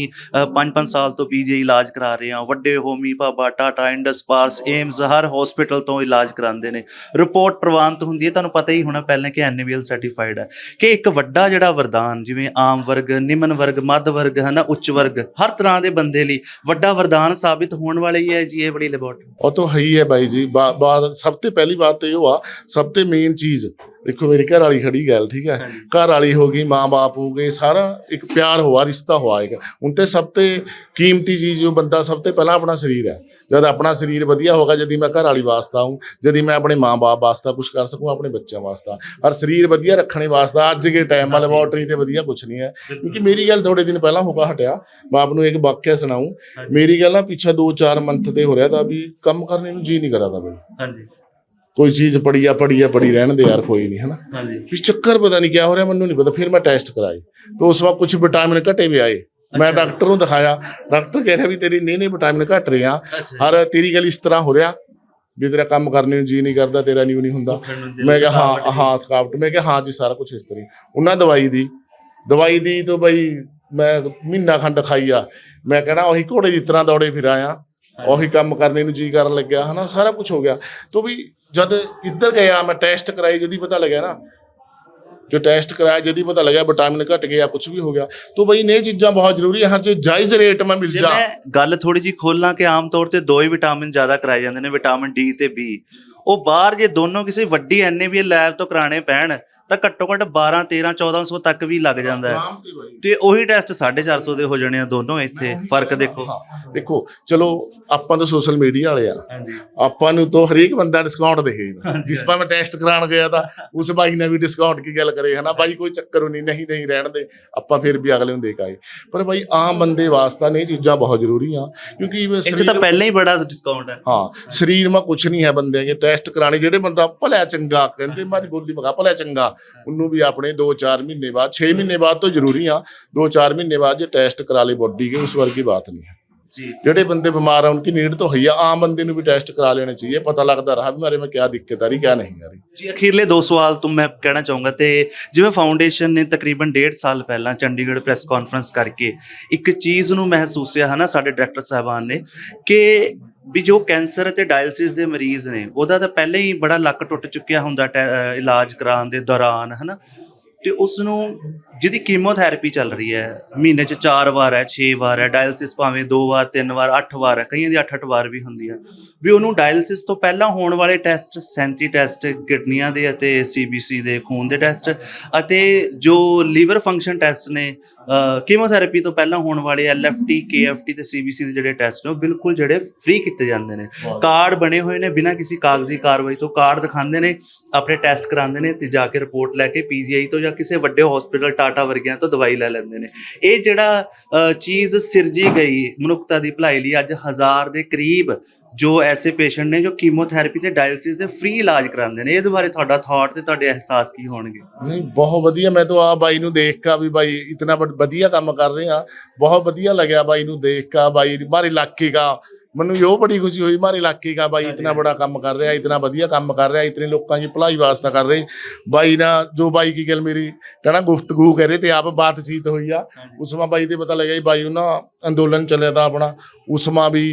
5-5 ਸਾਲ ਤੋਂ ਪੀਜੀ ਇਲਾਜ ਕਰਾ ਰਹੇ ਆ ਵੱਡੇ ਹੋਮੀ ਭਾਬਾ ਟਾਟਾ ਇੰਡਸ ਪਾਰਸ ਏਮਸ ਹਰ ਹਸਪੀਟਲ ਤੋਂ ਇਲਾਜ ਕਰਾਉਂਦੇ ਨੇ ਰਿਪੋਰਟ ਪ੍ਰਵਾਨਿਤ ਹੁੰਦੀ ਹੈ ਤੁਹਾਨੂੰ ਪਤਾ ਹੀ ਹੋਣਾ ਪਹਿਲਾਂ ਕਿ ਐਨਏਬੀਐਲ ਸਰਟੀਫਾਈਡ ਹੈ ਕਿ ਇੱਕ ਵੱਡਾ ਜਿਹੜਾ ਵਰਦਾਨ ਜਿਵੇਂ ਆਮ ਵਰਗ ਨਿਮਨ ਵਰਗ ਮੱਧ ਵਰਗ ਹਨਾ ਉੱਚ ਵਰਗ ਹਰ ਤਰ੍ਹਾਂ ਦੇ ਬੰਦੇ ਲਈ ਵੱਡਾ ਵਰਦਾਨ ਸਾਬਿਤ ਹੋਣ ਵਾਲਾ ਹੀ ਜੀ ਇਹ ਬੜੀ ਲੈਬੋਰਟਰੀ ਉਹ ਤਾਂ ਹੈ ਹੀ ਹੈ ਬਾਈ ਜੀ ਬਾ- ਬਾਤ ਸਭ ਤੋਂ ਪਹਿਲੀ ਬਾਤ ਤੇ ਇਹ ਆ ਸਭ ਤੋਂ ਮੇਨ ਚੀਜ਼ ਦੇਖੋ ਮੇਰੀ ਘਰ ਵਾਲੀ ਖੜੀ ਗੱਲ ਠੀਕ ਹੈ? ਘਰ ਵਾਲੀ ਹੋ ਗਈ ਮਾਂ-ਬਾਪ ਹੋ ਗਏ ਸਾਰਾ ਇੱਕ ਪਿਆਰ ਹੋਆ ਰਿਸ਼ਤਾ ਹੋਆ ਇੱਕ। ਹੁਣ ਤੇ ਸਭ ਤੋਂ ਕੀਮਤੀ ਚੀਜ਼ ਜੋ ਬੰਦਾ ਸਭ ਤੋਂ ਪਹਿਲਾਂ ਆਪਣਾ ਸਰੀਰ ਹੈ। ਜਦ ਆਪਣਾ ਸਰੀਰ ਵਧੀਆ ਹੋਗਾ ਜਦੀ ਮੈਂ ਘਰ ਵਾਲੀ ਵਾਸਤਾ ਹੂੰ ਜਦੀ ਮੈਂ ਆਪਣੇ ਮਾਂ-ਬਾਪ ਵਾਸਤਾ ਕੁਝ ਕਰ ਸਕੂੰ ਆਪਣੇ ਬੱਚਿਆਂ ਵਾਸਤਾ। ਔਰ ਸਰੀਰ ਵਧੀਆ ਰੱਖਣੇ ਵਾਸਤਾ ਅੱਜ ਦੇ ਟਾਈਮ ਵਾਲੇ ਲੈਬੋਰਟਰੀ ਤੇ ਵਧੀਆ ਕੁਝ ਨਹੀਂ ਹੈ। ਕਿਉਂਕਿ ਮੇਰੀ ਗੱਲ ਥੋੜੇ ਦਿਨ ਪਹਿਲਾਂ ਹੋਗਾ ਹਟਿਆ ਮੈਂ ਆਪ ਨੂੰ ਇੱਕ ਵਾਕਿਆ ਸੁਣਾऊं ਮੇਰੀ ਗੱਲ ਨਾ ਪਿੱਛੇ 2-4 ਮੰਥ ਤੇ ਹੋ ਰਿਹਾ ਤਾਂ ਵੀ ਕੰਮ ਕਰਨੇ ਨੂੰ ਜੀ ਨਹੀਂ ਕਰਾ ਤਾ ਬਈ ਹਾਂਜੀ। ਕੋਈ ਚੀਜ਼ ਪੜੀ ਆ ਪੜੀ ਆ ਪੜੀ ਰਹਿਣ ਦੇ ਯਾਰ ਕੋਈ ਨਹੀਂ ਹਨਾ? ਹਾਂਜੀ। ਵੀ ਚੱਕਰ ਪਤਾ ਨਹੀਂ ਕਿਆ ਹੋ ਰਿਹਾ ਮੈਨੂੰ ਨਹੀਂ ਪਤਾ ਫਿਰ ਮੈਂ ਟੈਸਟ ਕਰਾਏ। ਤੇ ਉਸ ਵਕਤ ਕੁਝ ਵਿਟਾਮਿਨ ਘਟੇ ਵੀ ਆਏ। ਮੈਂ ਡਾਕਟਰ ਨੂੰ ਦਿਖਾਇਆ। ਡਾਕਟਰ ਕਹਿ ਰਿਹਾ ਵੀ ਤੇਰੀ ਨਹੀਂ ਨਹੀਂ ਵਿਟਾਮਿਨ ਘਟ ਰਹੇ ਆ। ਔਰ ਤੇਰੀ ਗੱਲ ਇਸ ਤਰ੍ਹਾਂ ਹੋ ਰਿਹਾ। ਵੀ ਤੇਰਾ ਕੰਮ ਕਰਨੇ ਨੂੰ ਜੀ ਨਹੀਂ ਕਰਦਾ ਤੇਰਾ ਨਿਊ ਨਹੀਂ ਹੁੰਦਾ। ਮੈਂ ਕਿਹਾ ਹਾਂ ਹਾਂ ਥਕਾਵਟ। ਮੈਂ ਕਿਹਾ ਹਾਂ ਜੀ ਸਾਰਾ ਕੁਝ ਇਸ ਤਰ੍ਹਾਂ। ਉਹਨਾਂ ਦਵਾਈ ਦੀ ਦਵਾਈ ਦੀ ਤੋਂ ਬਈ ਮੈਂ ਮਹੀਨਾ ਖੰਡ ਖਾਈ ਆ। ਮੈਂ ਕਹਿਣਾ ਉਹੀ ਘੋੜੇ ਦੀ ਤਰ੍ਹਾਂ ਦੌੜੇ ਫਿਰ ਆਇਆ। ਉਹੀ ਕੰਮ ਕਰਨੇ ਨੂੰ ਜੀ ਕਰਨ ਲੱਗਿਆ ਹਨਾ ਸਾਰਾ ਕੁਝ ਹੋ ਗਿਆ। ਤੋਂ ਵੀ ਜਦ ਇੱਧਰ ਗਿਆ ਮੈਂ ਟੈਸਟ ਕਰਾਈ ਜਦੀ ਪਤਾ ਲੱਗਿਆ ਨਾ ਜੋ ਟੈਸਟ ਕਰਾਇਆ ਜਦੀ ਪਤਾ ਲੱਗਿਆ ਵਿਟਾਮਿਨ ਘਟ ਗਿਆ ਕੁਝ ਵੀ ਹੋ ਗਿਆ। ਤੋਂ ਬਈ ਇਹ ਚੀਜ਼ਾਂ ਬਹੁਤ ਜ਼ਰੂਰੀ ਹੈ ਹਰ ਜੇ ਜਾਇਜ਼ ਰੇਟ ਮੈਂ ਮਿਲ ਜੇ ਜਾ। ਮੈਂ ਗੱਲ ਥੋੜੀ ਜੀ ਖੋਲਾਂ ਕਿ ਆਮ ਤੌਰ ਤੇ ਦੋ ਹੀ ਵਿਟਾਮਿਨ ਜ਼ਿਆਦਾ ਕਰਾਏ ਜਾਂਦੇ ਨੇ ਵਿਟਾਮਿਨ ਡੀ ਤੇ ਬੀ। ਉਹ ਬਾਹਰ ਜੇ ਦੋਨੋਂ ਕਿਸੇ ਵੱਡੀ ਐਨਏਬੀਐਲ ਲੈਬ ਤੋਂ ਕਰਾਣੇ ਪੈਣ ਤਾਂ ਘੱਟੋ ਘੱਟ 12 13 1400 ਤੱਕ ਵੀ ਲੱਗ ਜਾਂਦਾ ਹੈ। ਆਰਾਮ ਤੇ ਬਈ। ਤੇ ਉਹੀ ਟੈਸਟ 450 ਦੇ ਹੋ ਜਾਣੇ ਆ ਦੋਨੋਂ ਇੱਥੇ ਫ਼ਰਕ ਦੇਖੋ। ਹਾਂ ਦੇਖੋ ਚਲੋ ਆਪਾਂ ਤਾਂ ਸੋਸ਼ਲ ਮੀਡੀਆ ਵਾਲੇ ਆ। ਹਾਂਜੀ। ਆਪਾਂ ਨੂੰ ਤਾਂ ਹਰੇਕ ਬੰਦਾ ਡਿਸਕਾਊਂਟ ਦੇਗਾ ਜਿਸ ਪਾ ਮੈਂ ਟੈਸਟ ਕਰਾਉਣ ਗਿਆ ਤਾਂ ਉਸ ਬਾਈ ਨੇ ਵੀ ਡਿਸਕਾਊਂਟ ਕੀ ਗੱਲ ਕਰੇ ਹਨਾ? ਬਾਈ ਕੋਈ ਚੱਕਰ ਨਹੀਂ ਨਹੀਂ ਨਹੀਂ ਰਹਿਣ ਦੇ। ਆਪਾਂ ਫਿਰ ਵੀ ਅਗਲੇ ਨੂੰ ਦੇ ਕੇ ਆਏ। ਪਰ ਬਾਈ ਆਮ ਬੰਦੇ ਵਾਸਤੇ ਨੇ ਇਹ ਚੀਜ਼ਾਂ ਬਹੁਤ ਜ਼ਰੂਰੀ ਆ। ਕਿਉਂਕਿ ਇਹ ਇੱਥੇ ਤਾਂ ਸਰੀਰ ਪਹਿਲਾਂ ਹੀ ਬੜਾ ਡਿਸਕਾਊਂਟ ਹੈ। ਹਾਂ ਸਰੀਰ ਮਾ ਕੁਝ ਨਹੀਂ ਹੈ ਬੰਦਿਆਂ ਦੇ। ਟੈਸਟ ਕਰਾਣੇ ਜਿਹੜੇ ਬੰਦਾ ਭਲਿਆ ਚੰਗਾ ਕਹਿੰਦੇ ਮਾਰੀ ਗੋਲੀ ਮਗਾ ਭਲਿਆ ਚੰਗਾ। ਉਹਨੂੰ ਵੀ ਆਪਣੇ 2-4 ਮਹੀਨੇ ਬਾਅਦ 6 ਮਹੀਨੇ ਬਾਅਦ ਤੋਂ ਜ਼ਰੂਰੀ ਆ। 2-4 ਮਹੀਨੇ ਬਾਅਦ ਜੇ ਟੈਸਟ ਕਰਾ ਲੇ ਬੋਡੀ ਦੇ ਉਸ ਵਰਗੀ ਬਾਤ ਨਹੀਂ ਹੈ। ਜਿਹੜੇ ਬੰਦੇ ਬਿਮਾਰ ਆ ਉਨਕੀ ਨੀਡ ਤਾਂ ਹੋਈ ਆ। ਆਮ ਬੰਦੇ ਨੂੰ ਵੀ ਟੈਸਟ ਕਰਾ ਲੈਣੇ ਚਾਹੀਏ। ਪਤਾ ਲੱਗਦਾ ਰਹਾ ਵੀ ਮਾਰੇ ਮੈਂ ਕੀ ਦਿੱਕਤ ਆ ਰਹੀ ਕੀ ਨਹੀਂ ਆ ਰਹੀ। ਜੀ ਅਖੀਰਲੇ ਦੋ ਸਵਾਲ ਤੁਮ ਮੈਂ ਕਹਿਣਾ ਚਾਹੂੰਗਾ ਤੇ ਜਿਵੇਂ ਫਾਊਂਡੇਸ਼ਨ ਨੇ ਤਕਰੀਬਨ 1.5 ਸਾਲ ਪਹਿਲਾਂ ਚੰਡੀਗੜ੍ਹ ਪ੍ਰੈਸ ਕਾਨਫਰੰਸ ਕਰਕੇ ਇੱਕ ਚੀਜ਼ ਨੂੰ ਮਹਿਸੂਸਿਆ ਹਨਾ ਸਾਡੇ ਡਾਇਰੈਕਟਰ ਸਾਹਿਬਾਨ ਨੇ ਕਿ ਵੀ ਜੋ ਕੈਂਸਰ ਅਤੇ ਡਾਇਲਿਸਿਸ ਦੇ ਮਰੀਜ਼ ਨੇ, ਉਹਦਾ ਤਾਂ ਪਹਿਲਾਂ ਹੀ ਬੜਾ ਲੱਕ ਟੁੱਟ ਚੁੱਕਿਆ ਹੁੰਦਾ ਟੈ- ਅਹ ਇਲਾਜ ਕਰਾਉਣ ਦੇ ਦੌਰਾਨ, ਹਨਾ? ਤੇ ਉਸ ਨੂੰ ਜਿਹਦੀ ਕੀਮੋਥੈਰੇਪੀ ਚੱਲ ਰਹੀ ਹੈ ਮਹੀਨੇ 'ਚ 4 ਵਾਰ ਹੈ 6 ਵਾਰ ਹੈ ਡਾਇਲਿਸਿਸ ਭਾਵੇਂ 2 ਵਾਰ 3 ਵਾਰ 8 ਵਾਰ ਹੈ ਕਈਆਂ ਦੀ 8-8 ਵਾਰ ਵੀ ਹੁੰਦੀ ਹੈ। ਵੀ ਉਹਨੂੰ ਡਾਇਲਿਸਿਸ ਤੋਂ ਪਹਿਲਾਂ ਹੋਣ ਵਾਲੇ ਟੈਸਟ ਸੈਂਟੀ ਟੈਸਟ ਕਿਡਨੀਆਂ ਦੇ ਅਤੇ ਸੀਬੀਸੀ ਦੇ ਖੂਨ ਦੇ ਟੈਸਟ ਅਤੇ ਜੋ ਲੀਵਰ ਫੰਕਸ਼ਨ ਟੈਸਟ ਨੇ ਕੀਮੋਥੈਰੇਪੀ ਤੋਂ ਪਹਿਲਾਂ ਹੋਣ ਵਾਲੇ ਐਲਐਫਟੀ ਕੇਐਫਟੀ ਤੇ ਸੀਬੀਸੀ ਦੇ ਜਿਹੜੇ ਟੈਸਟ ਨੇ ਉਹ ਬਿਲਕੁਲ ਜਿਹੜੇ ਫ੍ਰੀ ਕੀਤੇ ਜਾਂਦੇ ਨੇ। ਕਾਰਡ ਬਣੇ ਹੋਏ ਨੇ ਬਿਨਾਂ ਕਿਸੇ ਕਾਗਜ਼ੀ ਕਾਰਵਾਈ ਤੋਂ ਕਾਰਡ ਦਿਖਾਉਂਦੇ ਨੇ ਆਪਣੇ ਟੈਸਟ ਕਰਾਉਂਦੇ ਨੇ ਤੇ ਜਾ ਕੇ ਰਿਪੋਰਟ ਲੈ ਕੇ ਪੀਜੀਆਈ ਤੋਂ ਜਾਂ ਕਿਸੇ ਵੱਡੇ ਹਸਪੀਟਲ ਟਾਟਾ ਵਰਗਿਆਂ ਤੋਂ ਦਵਾਈ ਲੈ ਲੈਂਦੇ ਨੇ। ਇਹ ਜਿਹੜਾ ਚੀਜ਼ ਸਿਰਜੀ ਗਈ ਮਨੁੱਖਤਾ ਦੀ ਭਲਾਈ ਲਈ ਅੱਜ ਹਜ਼ਾਰ ਦੇ ਕਰੀਬ ਜੋ ਐਸੇ ਪੇਸ਼ੈਂਟ ਨੇ ਜੋ ਕੀਮੋਥੈਰੇਪੀ ਤੇ ਡਾਇਲਿਸਿਸ ਦੇ ਫ੍ਰੀ ਇਲਾਜ ਕਰਾਉਂਦੇ ਨੇ। ਇਹਦੇ ਬਾਰੇ ਤੁਹਾਡਾ ਥਾਟ ਤੇ ਤੁਹਾਡੇ ਅਹਿਸਾਸ ਕੀ ਹੋਣਗੇ? ਨਹੀਂ, ਬਹੁਤ ਵਧੀਆ। ਮੈਂ ਤਾਂ ਆ ਬਾਈ ਨੂੰ ਦੇਖ ਕੇ ਵੀ ਬਾਈ ਇਤਨਾ ਵਧੀਆ ਕੰਮ ਕਰ ਰਹੇ। ਆ ਬਹੁਤ ਵਧੀਆ ਲੱਗਿਆ ਬਾਈ ਨੂੰ ਦੇਖ ਕੇ ਬਾਈ ਮਾਰੇ ਇਲਾਕੇ ਦਾ ਮੈਨੂੰ ਇਹ ਬੜੀ ਖੁਸ਼ੀ ਹੋਈ ਮਾਰੇ ਇਲਾਕੇ ਦਾ ਬਾਈ ਇਤਨਾ ਬੜਾ ਕੰਮ ਕਰ ਰਿਹਾ ਇਤਨਾ ਵਧੀਆ ਕੰਮ ਕਰ ਰਿਹਾ ਇਤਨੇ ਲੋਕਾਂ ਦੀ ਭਲਾਈ ਵਾਸਤਾ ਕਰ ਰਹੇ। ਬਾਈ ਨਾ ਜੋ ਬਾਈ ਕੀ ਗੱਲ ਮੇਰੀ ਕਹਣਾ ਗੁਫ਼ਤਗੂ ਕਰੇ ਤੇ ਆਪ ਬਾਤਚੀਤ ਹੋਈ ਆ। ਉਸਮਾ ਬਾਈ ਤੇ ਪਤਾ ਲੱਗਿਆ ਬਾਈ ਨੂੰ ਨਾ ਅੰਦੋਲਨ ਚੱਲਿਆ ਤਾਂ ਆਪਣਾ ਉਸਮਾ ਵੀ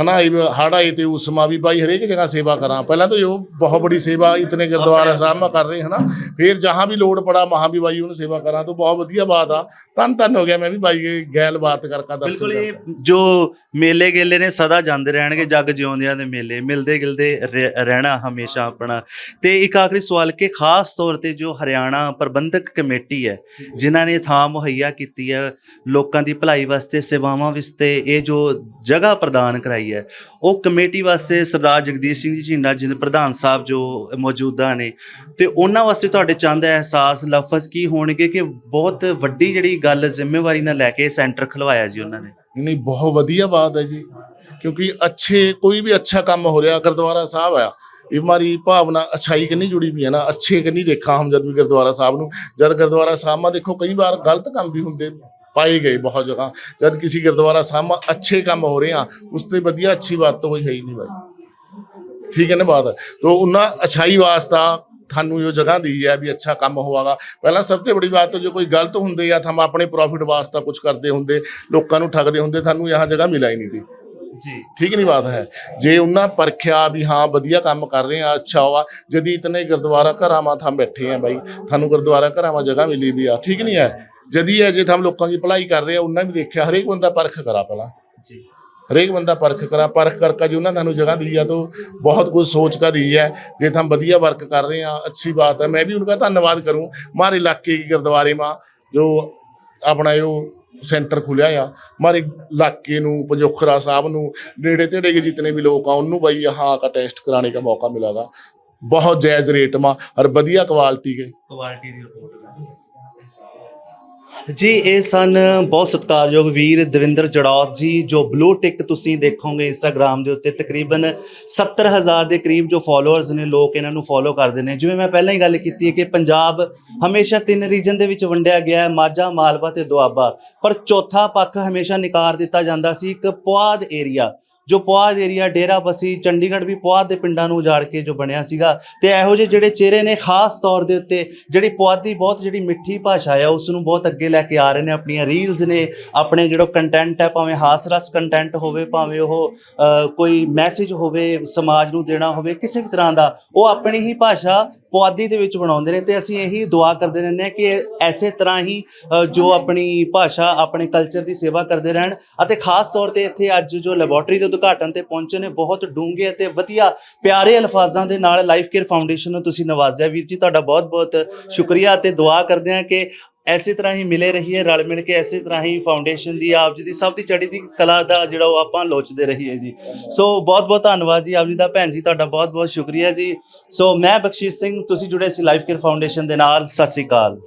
ਹਨਾ ਹੜ ਆਏ ਤੇ ਉਸਮਾ ਵੀ ਬਾਈ ਹਰੇਕ ਜਗ੍ਹਾ ਸੇਵਾ ਕਰਾਂ। ਪਹਿਲਾਂ ਤਾਂ ਜੋ ਬਹੁਤ ਬੜੀ ਸੇਵਾ ਇਤਨੇ ਗੁਰਦੁਆਰਾ ਸਾਹਿਬ ਮਾ ਕਰ ਰਹੇ ਹਨਾ ਫਿਰ ਜਹਾਂ ਵੀ ਲੋੜ ਪੜਾ ਮਹਾਂ ਵੀ ਬਾਈ ਉਹਨੂੰ ਸੇਵਾ ਕਰਾਂ ਤਾਂ ਬਹੁਤ ਵਧੀਆ ਬਾਤ ਆ। ਧੰਨ ਧੰਨ ਹੋ ਗਿਆ ਮੈਂ ਵੀ ਬਾਈ ਕੇ ਗੈਲ ਬਾਤ ਕਰ ਬਿਲਕੁਲ ਕਰਦਾ। ਜੋ ਮੇਲੇ ਗੇਲੇ ਨੇ ਸਦਾ ਜਾਂਦੇ ਰਹਿਣਗੇ, ਜੱਗ ਜਿਉਂਦਿਆਂ ਦੇ ਮੇਲੇ। ਮਿਲਦੇ ਗਿਲਦੇ ਰਹਿਣਾ ਹਮੇਸ਼ਾ ਆਪਣਾ। ਤੇ ਇੱਕ ਆਖਰੀ ਸਵਾਲ ਕਿ ਖਾਸ ਤੌਰ ਤੇ ਜੋ ਹਰਿਆਣਾ ਪ੍ਰਬੰਧਕ ਕਮੇਟੀ ਹੈ, ਜਿਨ੍ਹਾਂ ਨੇ ਥਾਂ ਮੁਹੱਈਆ ਕੀਤੀ ਹੈ ਲੋਕਾਂ ਦੀ ਭਲਾਈ ਵਾਸਤੇ, ਸੇਵਾਵਾਂ ਵਾਸਤੇ, ਇਹ ਜੋ ਜਗ੍ਹਾ ਪ੍ਰਦਾਨ ਕਰਾਈ ਹੈ, ਉਹ ਕਮੇਟੀ ਵਾਸਤੇ ਸਰਦਾਰ ਜਗਦੀਸ਼ ਸਿੰਘ ਜੀ ਝਿੰਡਾ ਜੀ ਪ੍ਰਧਾਨ ਸਾਹਿਬ ਜੋ ਮੌਜੂਦਾ ਨੇ, ਤੇ ਉਹਨਾਂ ਵਾਸਤੇ ਤੁਹਾਡੇ ਚੰਦ ਅਹਿਸਾਸ, ਲਫ਼ਜ਼ ਕੀ ਹੋਣਗੇ ਕਿ ਬਹੁਤ ਵੱਡੀ ਜਿਹੜੀ ਗੱਲ ਜ਼ਿੰਮੇਵਾਰੀ ਨਾਲ ਲੈ ਕੇ ਸੈਂਟਰ ਖਲਵਾਇਆ ਜੀ ਉਹਨਾਂ ਨੇ? ਨਹੀਂ, ਬਹੁਤ ਵਧੀਆ ਬਾਤ ਹੈ ਜੀ। ਕਿਉਂਕਿ ਅੱਛੇ, ਕੋਈ ਵੀ ਅੱਛਾ ਕੰਮ ਹੋ ਰਿਹਾ, ਗੁਰਦੁਆਰਾ ਸਾਹਿਬ ਆ, ਇਹ ਮਾਰੀ ਭਾਵਨਾ ਅੱਛਾਈ ਕਿੰਨੀ ਜੁੜੀ ਵੀ ਹੈ ਨਾ, ਅੱਛੇ ਕਿੰਨੀ ਦੇਖਾਂ ਹਮ ਜਦ ਵੀ ਗੁਰਦੁਆਰਾ ਸਾਹਿਬ ਨੂੰ, ਜਦ ਗੁਰਦੁਆਰਾ ਸਾਹਿਬ ਮਾ ਦੇਖੋ ਕਈ ਵਾਰ ਗਲਤ ਕੰਮ ਵੀ ਹੁੰਦੇ ਪਾਏ ਗਏ ਬਹੁਤ ਜਗ੍ਹਾ, ਜਦ ਕਿਸੇ ਗੁਰਦੁਆਰਾ ਸਾਹਿਬ ਮਾ ਅੱਛੇ ਕੰਮ ਹੋ ਰਹੇ ਆ, ਉਸ ਤੇ ਵਧੀਆ ਅੱਛੀ ਬਾਤ ਤਾਂ ਕੋਈ ਹੈ ਹੀ ਨਹੀਂ ਭਾਈ ਠੀਕ ਹੈ ਨਾ ਬਾਤ? ਤੋ ਉਹਨਾਂ ਅੱਛਾਈ ਵਾਸਤਾ ਤੁਹਾਨੂੰ ਇਹ ਜਗ੍ਹਾ ਦੀ ਹੈ ਵੀ ਅੱਛਾ ਕੰਮ ਹੋਵਾਗਾ। ਪਹਿਲਾਂ ਸਭ ਤੋਂ ਬੜੀ ਬਾਤ ਜੋ ਕੋਈ ਗਲਤ ਹੁੰਦੇ ਜਾਂ ਹਮ ਆਪਣੇ ਪ੍ਰੋਫਿਟ ਵਾਸਤਾ ਕੁਝ ਕਰਦੇ ਹੁੰਦੇ, ਲੋਕਾਂ ਨੂੰ ਠੱਗਦੇ ਹੁੰਦੇ ਤੁਹਾਨੂੰ ਇਹ ਜਗ੍ਹਾ ਮਿਲਾ ਹੀ ਨਹੀਂ ਦੀ ਜੀ ਠੀਕ ਨਹੀਂ ਬਾਤ ਹੈ ਜੇ ਉਹਨਾਂ ਪਰਖਿਆ ਵੀ ਹਾਂ ਵਧੀਆ ਕੰਮ ਕਰ ਰਹੇ ਆ ਅੱਛਾ ਹੋਆ ਜਦੀ ਇਤਨੇ ਗੁਰਦੁਆਰਾ ਘਰਾਂ ਮਾ ਥਾਂ ਬੈਠੇ ਆ ਬਾਈ ਤੁਹਾਨੂੰ ਗੁਰਦੁਆਰਾ ਘਰਾਂ ਮਾ ਜਗ੍ਹਾ ਮਿਲੀ ਵੀ ਆ ਠੀਕ ਨਹੀਂ ਹੈ ਜਦੀ ਹੈ ਜੇ ਥਮ ਲੋਕਾਂ ਦੀ ਭਲਾਈ ਕਰ ਰਹੇ ਆ ਉਹਨਾਂ ਵੀ ਦੇਖਿਆ ਹਰੇਕ ਬੰਦਾ ਪਰਖ ਕਰਾ ਪਹਿਲਾਂ ਜੀ हरेक बंदा परख करा परख करके जो उन्होंने थानू जगह दी है तो बहुत कुछ सोच का दी है जे हम बढ़िया वर्क कर रहे हैं अच्छी बात है मैं भी उनका धन्यवाद करूं हमारे इलाके की गुरुद्वारे में जो अपना जो ਸੈਂਟਰ ਖੁੱਲਿਆ ਆ। ਮਾਰੇ ਇਲਾਕੇ ਨੂੰ, ਪੰਜੋਖਰਾ ਸਾਹਿਬ ਨੂੰ, ਨੇੜੇ ਤੇੜੇ ਦੇ ਜਿਤਨੇ ਵੀ ਲੋਕ ਆ, ਉਹਨੂੰ ਬਾਈ ਆਹ ਕਾ ਟੈਸਟ ਕਰਾਣੇ ਦਾ ਮੌਕਾ ਮਿਲਾਗਾ ਬਹੁਤ ਜਾਇਜ਼ ਰੇਟ ਮਾ, ਔਰ ਵਧੀਆ ਕੁਆਲਿਟੀ ਕੇ। ਕੁਆਲਿਟੀ ਦੀ ਰਿਪੋਰਟ ਜੀ, ਇਹ ਸਨ ਬਹੁਤ ਸਤਿਕਾਰਯੋਗ ਵੀਰ ਦਵਿੰਦਰ ਜੜੌਤ ਜੀ, ਜੋ ਬਲੂ ਟਿਕ ਤੁਸੀਂ ਦੇਖੋਗੇ ਇੰਸਟਾਗ੍ਰam ਦੇ ਉੱਤੇ, ਤਕਰੀਬਨ 70000 ਦੇ ਕਰੀਬ ਜੋ ਫਾਲੋਅਰਸ ਨੇ, ਲੋਕ ਇਹਨਾਂ ਨੂੰ ਫੋਲੋ ਕਰਦੇ ਨੇ। ਜਿਵੇਂ ਮੈਂ ਪਹਿਲਾਂ ਹੀ ਗੱਲ ਕੀਤੀ ਹੈ ਕਿ ਪੰਜਾਬ ਹਮੇਸ਼ਾ ਤਿੰਨ ਰੀਜਨ ਦੇ ਵਿੱਚ ਵੰਡਿਆ ਗਿਆ ਹੈ, ਮਾਝਾ, ਮਾਲਵਾ ਤੇ ਦੁਆਬਾ। ਪਰ ਚੌਥਾ ਪੱਖ ਹਮੇਸ਼ਾ ਨਿਕਾਰ ਦਿੱਤਾ ਜਾਂਦਾ ਸੀ, ਇੱਕ ਪੁਆਧ ਏਰੀਆ ਜੋ ਪੁਆਧ ਏਰੀਆ, ਡੇਰਾ ਬਸੀ, ਚੰਡੀਗੜ੍ਹ ਵੀ ਪੁਆਧ ਦੇ ਪਿੰਡਾਂ ਨੂੰ ਉਜਾੜ ਕੇ ਜੋ ਬਣਿਆ ਸੀਗਾ। ਤੇ ਇਹੋ ਜਿਹੇ ਜਿਹੜੇ ਚਿਹਰੇ ਨੇ ਖਾਸ ਤੌਰ ਦੇ ਉੱਤੇ, ਜਿਹੜੀ ਪੁਆਧੀ ਬਹੁਤ ਜਿਹੜੀ ਮਿੱਠੀ ਭਾਸ਼ਾ ਆ, ਉਸ ਨੂੰ ਬਹੁਤ ਅੱਗੇ ਲੈ ਕੇ ਆ ਰਹੇ ਨੇ, ਆਪਣੀਆਂ ਰੀਲਸ ਨੇ, ਆਪਣੇ ਜਿਹੜਾ ਕੰਟੈਂਟ ਹੈ ਭਾਵੇਂ ਹਾਸ ਰਸ ਕੰਟੈਂਟ ਹੋਵੇ, ਭਾਵੇਂ ਉਹ ਕੋਈ ਮੈਸੇਜ ਹੋਵੇ, ਸਮਾਜ ਨੂੰ ਦੇਣਾ ਹੋਵੇ, ਕਿਸੇ ਵੀ ਤਰ੍ਹਾਂ ਦਾ, ਉਹ ਆਪਣੀ ਹੀ ਭਾਸ਼ਾ ਪੁਆਧੀ ਦੇ ਵਿੱਚ ਬਣਾਉਂਦੇ ਨੇ ਤੇ ਅਸੀਂ ਇਹੀ ਦੁਆ ਕਰਦੇ ਰਹਿੰਦੇ ਹਾਂ ਕਿ ਇਹ ਐਸੇ ਤਰ੍ਹਾਂ ਹੀ ਜੋ ਆਪਣੀ ਭਾਸ਼ਾ, ਆਪਣੇ ਕਲਚਰ ਦੀ ਸੇਵਾ ਕਰਦੇ ਰਹਿਣ ਅਤੇ ਖਾਸ ਤੌਰ ਤੇ ਇੱਥੇ ਅੱਜ ਜੋ ਲੈਬੋਰਟਰੀ ਦੇ ਉਦਘਾਟਨ ਤੇ ਪਹੁੰਚੇ ਨੇ, ਬਹੁਤ ਡੂੰਘੇ ਅਤੇ ਵਧੀਆ ਪਿਆਰੇ ਅਲਫਾਜ਼ਾਂ ਦੇ ਨਾਲ ਲਾਈਫ ਕੇਅਰ ਫਾਊਂਡੇਸ਼ਨ ਨੂੰ ਤੁਸੀਂ ਨਵਾਜ਼ਿਆ। ਵੀਰ ਜੀ, ਤੁਹਾਡਾ ਬਹੁਤ-ਬਹੁਤ ਸ਼ੁਕਰੀਆ ਤੇ ਦੁਆ ਕਰਦੇ ਹਾਂ ਕਿ ਐਸੇ ਤਰ੍ਹਾਂ ਹੀ ਮਿਲੇ ਰਹੀਏ, ਰਲ ਮਿਲ ਕੇ ਐਸੇ ਤਰ੍ਹਾਂ ਹੀ ਫਾਊਂਡੇਸ਼ਨ ਦੀ, ਆਪ ਜੀ ਦੀ ਸਭ ਦੀ ਚੜ੍ਹਦੀ ਕਲਾ ਦਾ ਜਿਹੜਾ ਉਹ ਆਪਾਂ ਲੋਚਦੇ ਰਹੀਏ ਜੀ। ਸੋ ਬਹੁਤ ਬਹੁਤ ਧੰਨਵਾਦ ਜੀ ਆਪ ਜੀ ਦਾ। ਭੈਣ ਜੀ, ਤੁਹਾਡਾ ਬਹੁਤ ਬਹੁਤ ਸ਼ੁਕਰੀਆ ਜੀ। ਸੋ ਮੈਂ ਬਖਸ਼ੀਸ਼ ਸਿੰਘ, ਤੁਸੀਂ ਜੁੜੇ ਸੀ ਲਾਈਫ ਕੇਅਰ ਫਾਊਂਡੇਸ਼ਨ ਦੇ ਨਾਲ। ਸਤਿ ਸ੍ਰੀ ਅਕਾਲ।